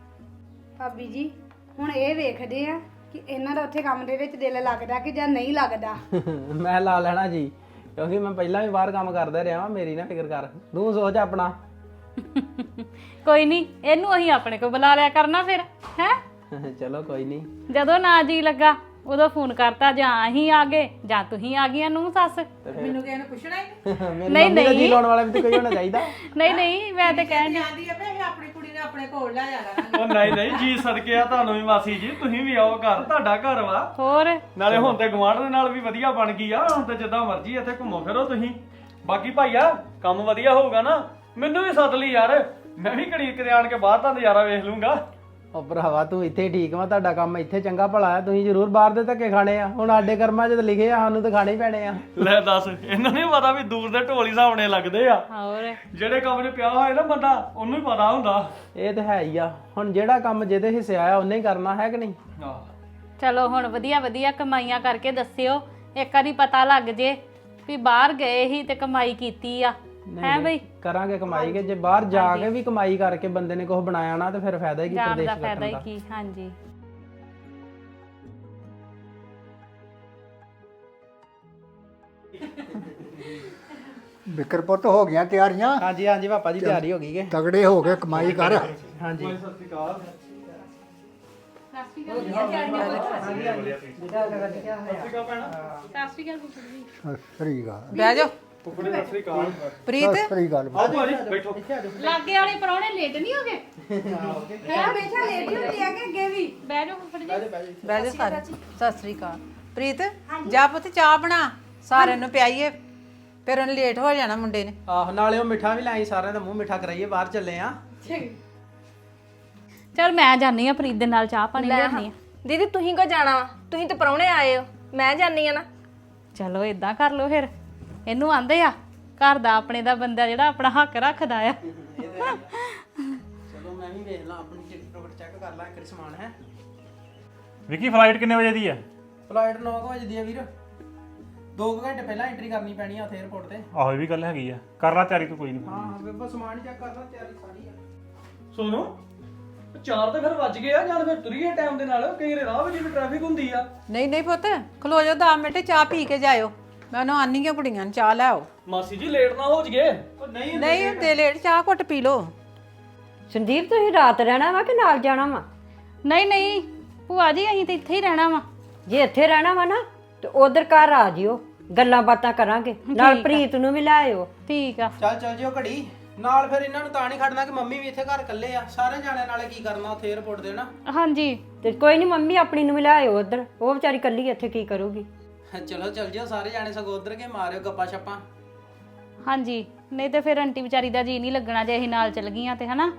[SPEAKER 10] ਭਾਬੀ ਜੀ ਹੁਣ ਇਹ ਵੇਖਦੇ ਆ ਕਿ ਇਹਨਾਂ ਦਾ ਉੱਥੇ ਕੰਮ ਦੇ ਵਿੱਚ ਦਿਲ ਲੱਗਦਾ ਕਿ ਜਾਂ ਨਹੀਂ ਲੱਗਦਾ।
[SPEAKER 9] ਮੈਂ ਲਾ ਲੈਣਾ ਜੀ ਕਿਉਂਕਿ ਮੈਂ ਪਹਿਲਾਂ ਵੀ ਬਾਹਰ ਕੰਮ ਕਰਦਾ ਰਿਹਾ ਵਾਂ ਮੇਰੀ ਨਾ ਫਿਕਰ ਕਰ ਤੂੰ ਸੋਚ ਆਪਣਾ।
[SPEAKER 1] ਕੋਈ ਨਹੀਂ ਇਹਨੂੰ ਅਸੀਂ ਆਪਣੇ ਕੋਲ ਬੁਲਾ ਲਿਆ ਕਰਨਾ ਫਿਰ ਹੈ?
[SPEAKER 9] ਚਲੋ ਕੋਈ ਨਹੀਂ
[SPEAKER 1] ਜਦੋਂ ਨਾ ਜੀ ਲੱਗਾ ਉਦੋਂ ਫੋਨ ਕਰਤਾ ਜਾਂ ਅਸੀਂ ਆ ਗਏ ਜਾਂ ਤੁਸੀਂ ਆ ਗਈਆਂ ਨੂੰ ਸੱਸ।
[SPEAKER 8] ਮੈਨੂੰ ਕਿਸੇ ਨੇ ਪੁੱਛਣਾ ਹੀ
[SPEAKER 9] ਮੇਰੀ
[SPEAKER 1] ਨਹੀਂ,
[SPEAKER 9] ਮੰਮੀ ਦਾ ਜੀ
[SPEAKER 1] ਨਹੀਂ।
[SPEAKER 9] ਲਾਉਣ ਵਾਲਾ ਵੀ ਤੇ ਕੋਈ ਹੋਣਾ ਚਾਹੀਦਾ।
[SPEAKER 1] ਨਹੀਂ ਨਹੀਂ ਮੈਂ ਤੇ ਕਹਿਣ ਡਈ-
[SPEAKER 8] ਆਂਦੀ ਆ ਵੀ ਆਪਣੀ ਕੁੜੀ ਨੇ ਆਪਣੇ ਕੋਲ ਲੈ ਜਾਣਾ
[SPEAKER 5] ਉਹ ਨਹੀਂ ਨਹੀਂ ਜੀ ਸਦਕੇ ਆ ਤੁਹਾਨੂੰ ਵੀ ਮਾਸੀ ਜੀ ਤੁਸੀਂ ਵੀ ਆਓ ਘਰ ਤੁਹਾਡਾ ਘਰ ਵਾ।
[SPEAKER 1] ਹੋਰ?
[SPEAKER 5] ਨਾਲੇ ਹੁਣ ਤੇ ਗਵਾਂਢ ਦੇ ਨਾਲ ਵੀ ਵਧੀਆ ਬਣ ਗਈ ਆ ਹੁਣ ਤੇ ਜਿੱਦਾਂ ਮਰਜ਼ੀ ਇੱਥੇ ਘੁੰਮੋ ਫਿਰੋ ਤੁਸੀਂ। ਬਾਕੀ ਭਾਈਆ ਕੰਮ ਵਧੀਆ ਹੋਊਗਾ ਨਾ? ਮੈਨੂੰ ਵੀ ਸੱਦ ਲਈ ਯਾਰ। ਮੈਂ ਵੀ ਘੜੀ ਕਿਤੇ ਆਣ ਕੇ ਬਾਹਰ ਦਾ ਨਜ਼ਾਰਾ ਵੇਖ ਲੂੰਗਾ।
[SPEAKER 9] ਉਹ ਭਰਾਵਾ ਤੂੰ ਇੱਥੇ ਠੀਕ ਵਾ ਤੁਹਾਡਾ ਕੰਮ ਇੱਥੇ ਚੰਗਾ ਭਲਾ ਆ। ਤੁਸੀਂ ਜ਼ਰੂਰ ਬਾਹਰ ਦੇ ਧੱਕੇ ਖਾਣੇ ਆ। ਹੁਣ ਸਾਡੇ ਕਰਮਾਂ 'ਚ ਤਾਂ ਲਿਖੇ ਆ ਸਾਨੂੰ ਤਾਂ ਖਾਣੇ ਹੀ ਪੈਣੇ ਆ।
[SPEAKER 5] ਲੈ ਦੱਸ ਇਹਨਾਂ ਨੂੰ ਪਤਾ ਵੀ ਦੂਰ ਦੇ ਢੋਲ ਸਾਹਮਣੇ ਲੱਗਦੇ ਆ।
[SPEAKER 1] ਹੋਰ?
[SPEAKER 5] ਜਿਹੜੇ ਕੰਮ 'ਚ ਪਿਆ ਹੋਏ ਨਾ ਬੰਦਾ ਉਹਨੂੰ ਹੀ ਪਤਾ ਹੁੰਦਾ।
[SPEAKER 9] ਇਹ ਤਾਂ ਹੈ ਹੀ ਆ। ਹੁਣ ਜਿਹੜਾ ਕੰਮ ਜਿਹਦੇ ਹਿੱਸੇ ਆਇਆ ਉਹਨੇ ਹੀ ਕਰਨਾ ਹੈ ਕਿ ਨਹੀਂ?
[SPEAKER 5] ਆਹ।
[SPEAKER 1] ਚਲੋ ਹੁਣ ਵਧੀਆ ਵਧੀਆ ਕਮਾਈਆਂ ਕਰਕੇ ਦੱਸਿਓ। ਇੱਕ ਵਾਰੀ ਪਤਾ ਲੱਗ ਜੇ ਵੀ ਬਾਹਰ ਗਏ ਹੀ ਤੇ ਕਮਾਈ ਕੀਤੀ ਆ। ਹੈ ਬਈ?
[SPEAKER 9] ਕਰਾਂਗੇ ਕਮਾਈ ਕੇ ਜੇ ਬਾਹਰ ਜਾ ਕੇ ਵੀ ਕਮਾਈ ਕਰਕੇ ਬੰਦੇ ਨੇ ਕੁਝ ਬਣਾਇਆ ਨਾ ਤੇ ਫਿਰ ਫਾਇਦਾ ਹੀ ਕੀ
[SPEAKER 1] ਜਾਣ
[SPEAKER 9] ਪ੍ਰਦੇਸ਼
[SPEAKER 1] ਦਾ ਫਾਇਦਾ ਹੀ
[SPEAKER 9] ਦਾ?
[SPEAKER 1] ਕੀ ਹਾਂਜੀ।
[SPEAKER 6] ਬਿਕਰ ਪੁੱਤ ਹੋ ਗਈਆਂ ਤਿਆਰੀਆਂ?
[SPEAKER 9] ਹਾਂਜੀ ਹਾਂਜੀ ਪਾਪਾ ਜੀ ਤਿਆਰੀ ਹੋ ਗਈ ਕਿ।
[SPEAKER 6] ਤਗੜੇ ਹੋ ਕੇ ਕਮਾਈ ਕਰ।
[SPEAKER 9] ਹਾਂਜੀ।
[SPEAKER 1] ਸਤਿ ਸ਼੍ਰੀ ਅਕਾਲ। ਪੁੱਤਰ ਜੀ।
[SPEAKER 6] ਸਤਿ ਸ੍ਰੀ ਅਕਾਲ।
[SPEAKER 8] ਬਹਿ ਜਾਓ।
[SPEAKER 5] ਕੁਕੜੇ ਸਤਿ ਸ੍ਰੀ ਅਕਾਲ।
[SPEAKER 8] ਪ੍ਰੀਤ?
[SPEAKER 6] ਸਤਿ ਸ੍ਰੀ ਅਕਾਲ
[SPEAKER 5] ਆਜੋ ਆਜੀ ਬੈਠੋ।
[SPEAKER 1] ਲਾਗੇ ਵਾਲੇ ਪਰੌਣੇ ਲੇਟ ਨਹੀਂ ਹੋ ਗਏ
[SPEAKER 10] ਹਮੇਸ਼ਾ ਲੇਟ ਹੀ ਹੁੰਦੀ ਆ ਕਿ ਅੱਗੇ ਵੀ।
[SPEAKER 1] ਬਹਿ ਜਾਓ ਫੁੱਫੜ ਜੀ।
[SPEAKER 8] ਬਹਿ ਜਾ ਸਾਰੇ ਸਤਿ ਸ੍ਰੀ ਅਕਾਲ। ਪ੍ਰੀਤ ਜਾ ਪੁੱਤ ਚਾਹ ਬਣਾ। ਸਾਰਿਆਂ ਨੂੰ ਪਿਆਈਏ। ਫਿਰ ਉਹਨੇ ਲੇਟ ਹੋ ਜਾਣਾ ਮੁੰਡੇ ਨੇ।
[SPEAKER 9] ਆਹ ਨਾਲੇ ਉਹ ਮਿੱਠਾ ਵੀ ਲਾਈ ਸਾਰਿਆਂ ਦਾ ਮੂੰਹ ਮਿੱਠਾ ਕਰਾਈਏ ਬਾਹਰ ਚੱਲੇ ਆ।
[SPEAKER 1] ਚਲ ਮੈਂ ਜਾਨੀ ਆ ਪ੍ਰੀਤ ਦੇ ਨਾਲ ਚਾਹ ਪਾਣੀ ਲਿਆਉਣੀ ਆ।
[SPEAKER 12] ਦੀਦੀ ਤੁਸੀਂ ਕੋ ਜਾਣਾ ਵਾ? ਤੁਸੀਂ ਤੇ ਪਰੌਣੇ ਆਏ ਹੋ। ਮੈਂ ਜਾਨੀ ਆ ਨਾ।
[SPEAKER 1] ਚਲੋ ਇਦਾਂ ਕਰ ਲਓ ਫਿਰ। ਇਹਨੂੰ ਆਂਦੇ ਆ ਘਰ ਦਾ ਆਪਣੇ ਦਾ ਬੰਦਾ ਜਿਹੜਾ ਆਪਣਾ ਹੱਕ ਰੱਖਦਾ ਆ।
[SPEAKER 9] ਚਲੋ ਮੈਂ ਵੀ ਵੇਖ ਲਾਂ ਆਪਣੀ ਟਿਕਟ ਚੈੱਕ ਕਰ ਲਾਂ ਇੱਕ ਸਮਾਨ ਹੈ।
[SPEAKER 11] ਵਿੱਕੀ ਫਲਾਈਟ ਕਿੰਨੇ ਵਜੇ ਦੀ ਆ?
[SPEAKER 9] ਫਲਾਈਟ 9 ਵਜੇ ਦੀ ਆ ਵੀਰ। 2 ਘੰਟੇ ਪਹਿਲਾਂ ਐਂਟਰੀ ਕਰਨੀ ਪੈਣੀ ਆ ਉੱਥੇ 에어ਪੋਰਟ ਤੇ।
[SPEAKER 11] ਆਹੋ ਇਹ ਵੀ ਗੱਲ ਹੈਗੀ ਆ। ਕਰ ਲਾ ਤਿਆਰੀ ਤੂੰ ਕੋਈ ਨਹੀਂ
[SPEAKER 9] ਹਾਂ ਬੇਬਾ ਸਮਾਨ ਚੈੱਕ ਕਰ ਲਾਂ ਤਿਆਰੀ ਸਾਰੀ ਆ।
[SPEAKER 5] ਸੋਨੂ ਚਾਰ ਤੇ ਫਿਰ ਵੱਜ ਗਏ ਆ ਜਾਂ ਫਿਰ ਤੁਰੀਏ ਟਾਈਮ ਦੇ ਨਾਲ ਕਈ ਰਾਹ ਵਿੱਚ ਵੀ ਟ੍ਰੈਫਿਕ ਹੁੰਦੀ ਆ।
[SPEAKER 8] ਨਹੀਂ ਨਹੀਂ ਪੁੱਤ ਖਲੋ ਜਾਓ 10 ਮਿੰਟ ਚਾਹ ਪੀ ਕੇ ਜਾਇਓ। ਮੈਂ ਉਹਨੂੰ ਆਨੀ ਆ ਕੁੜੀਆਂ ਨੂੰ ਚਾਹ ਲੈ ਆਓ
[SPEAKER 5] ਮਾਸੀ ਜੀ ਲੇਟ ਨਾ ਹੋ ਜਗੇ ਉਹ ਨਹੀਂ
[SPEAKER 8] ਨਹੀਂ ਹੁੰਦੇ ਲੇਟ ਚਾਹ ਘੁੱਟ ਪੀ ਲਓ।
[SPEAKER 2] ਸੰਦੀਪ ਤੁਸੀਂ ਰਾਤ ਰਹਿਣਾ ਵਾ ਕਿ ਨਾਲ ਜਾਣਾ ਵਾ?
[SPEAKER 1] ਨਹੀਂ ਨਹੀਂ ਭੂਆ ਜੀ ਅਸੀਂ ਤੇ ਇੱਥੇ ਹੀ ਰਹਿਣਾ ਵਾ।
[SPEAKER 2] ਜੇ ਇੱਥੇ ਰਹਿਣਾ ਵਾ ਨਾ ਤੇ ਉਧਰ ਘਰ ਆ ਜਿਓ ਗੱਲਾਂ ਬਾਤਾਂ ਕਰਾਂਗੇ। ਨਾਲ ਪ੍ਰੀਤ ਨੂੰ ਵੀ ਲੈ ਆਇਓ।
[SPEAKER 1] ਠੀਕ ਆ।
[SPEAKER 9] ਚੱਲ ਚੱਲ ਜਿਓ ਘੜੀ। ਨਾਲ ਫਿਰ ਇਹਨਾਂ ਨੂੰ ਤਾਂ ਨਹੀਂ ਖੜਨਾ ਕਿ ਮੰਮੀ ਵੀ ਇੱਥੇ ਘਰ ਇਕੱਲੇ ਆ। ਸਾਰੇ ਜਾਣੇ ਨਾਲੇ ਕੀ ਕਰਨਾ ਉੱਥੇ 에어ਪੋਰਟ ਦੇ ਨਾ।
[SPEAKER 1] ਹਾਂਜੀ।
[SPEAKER 2] ਤੇ ਕੋਈ ਨਹੀਂ ਮੰਮੀ ਆਪਣੀ ਨੂੰ ਵੀ ਲੈ ਆਇਓ ਉਧਰ। ਉਹ ਵਿਚਾਰੀ ਕੱਲੀ ਇੱਥੇ ਕੀ ਕਰੂਗੀ?
[SPEAKER 9] ਚਲੋ ਚੱਲ ਜਿਓ, ਸਾਰੇ ਜਾਣੇ ਸਗੋਂ ਉਧਰ ਕੇ ਮਾਰਿਓ ਗੱਪਾਂ ਛੱਪਾਂ।
[SPEAKER 1] ਹਾਂਜੀ, ਨਹੀਂ ਤੇ ਫਿਰ ਆਂਟੀ ਵਿਚਾਰੀ ਦਾ ਜੀ ਨਹੀਂ ਲੱਗਣਾ ਜੇ ਅਸੀਂ ਨਾਲ ਚੱਲ ਗਈਆਂ ਤੇ, ਹਨਾ?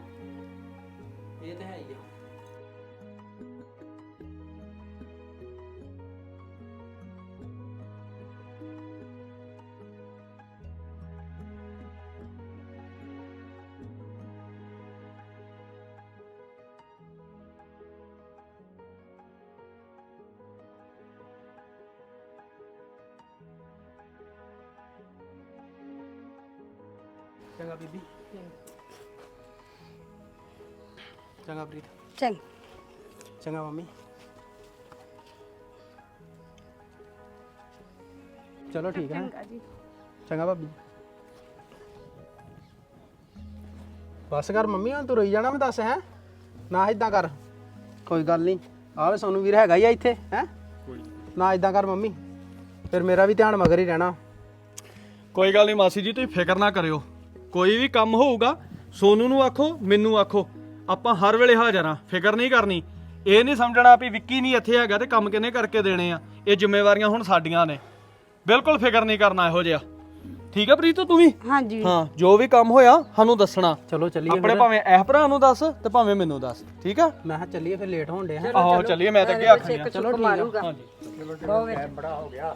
[SPEAKER 10] ਚੰਗ
[SPEAKER 9] ਚੰਗਾ ਮੰਮੀ ਚਲੋ ਠੀਕ ਹੈ ਚੰਗਾ ਭਾਬੀ ਬਸ ਕਰ ਮੰਮੀ ਹੁਣ ਤੂੰ ਰੋਈ ਜਾਣਾ ਮੈਂ ਦੱਸ ਹੈ ਨਾ ਇਦਾਂ ਕਰ ਕੋਈ ਗੱਲ ਨਹੀਂ ਆਵੇ ਸੋਨੂੰ ਵੀਰ ਹੈਗਾ ਹੀ ਆ ਇੱਥੇ ਹੈ ਨਾ ਇਦਾਂ ਕਰ ਮੰਮੀ ਫਿਰ ਮੇਰਾ ਵੀ ਧਿਆਨ ਮਗਰ ਹੀ ਰਹਿਣਾ
[SPEAKER 5] ਕੋਈ ਗੱਲ ਨਹੀਂ ਮਾਸੀ ਜੀ ਤੁਸੀਂ ਫਿਕਰ ਨਾ ਕਰਿਓ ਕੋਈ ਵੀ ਕੰਮ ਹੋਊਗਾ ਸੋਨੂ ਨੂੰ ਆਖੋ ਮੈਨੂੰ ਆਖੋ ਆਪਾਂ ਹਰ ਵੇਲੇ ਹਾਜ਼ਰ ਆ ਫਿਕਰ ਨਹੀਂ ਕਰਨੀ। ਇਹ ਨਹੀਂ ਸਮਝਣਾ ਵੀ ਵਿੱਕੀ ਨਹੀਂ ਇੱਥੇ ਹੈਗਾ ਤੇ ਕੰਮ ਕਿੰਨੇ ਕਰਕੇ ਦੇਣੇ ਆ। ਇਹ ਜ਼ਿੰਮੇਵਾਰੀਆਂ ਹੁਣ ਸਾਡੀਆਂ ਨੇ। ਬਿਲਕੁਲ ਫਿਕਰ ਨਹੀਂ ਕਰਨਾ ਇਹੋ ਜਿਹਾ। ਠੀਕ ਹੈ ਪ੍ਰੀਤ ਤੂੰ ਵੀ?
[SPEAKER 10] ਹਾਂਜੀ।
[SPEAKER 5] ਹਾਂ ਜੋ ਵੀ ਕੰਮ ਹੋਇਆ ਸਾਨੂੰ ਦੱਸਣਾ।
[SPEAKER 9] ਚਲੋ ਚੱਲੀਏ
[SPEAKER 5] ਆਪਣੇ ਭਾਵੇਂ ਇਹ ਭਰਾ ਨੂੰ ਦੱਸ ਤੇ ਭਾਵੇਂ ਮੈਨੂੰ ਦੱਸ। ਠੀਕ ਆ?
[SPEAKER 9] ਮੈਂ ਕਿਹਾ ਚੱਲੀਏ ਫਿਰ ਲੇਟ ਹੋਣ ਡੇ
[SPEAKER 5] ਆਹੋ ਚੱਲੀਏ ਮੈਂ ਤਾਂ ਅੱਗੇ ਆਖਣੀ ਆ।
[SPEAKER 2] ਚਲੋ ਠੀਕ ਆ।
[SPEAKER 5] ਹਾਂਜੀ।
[SPEAKER 6] ਬੜਾ ਹੋ ਗਿਆ।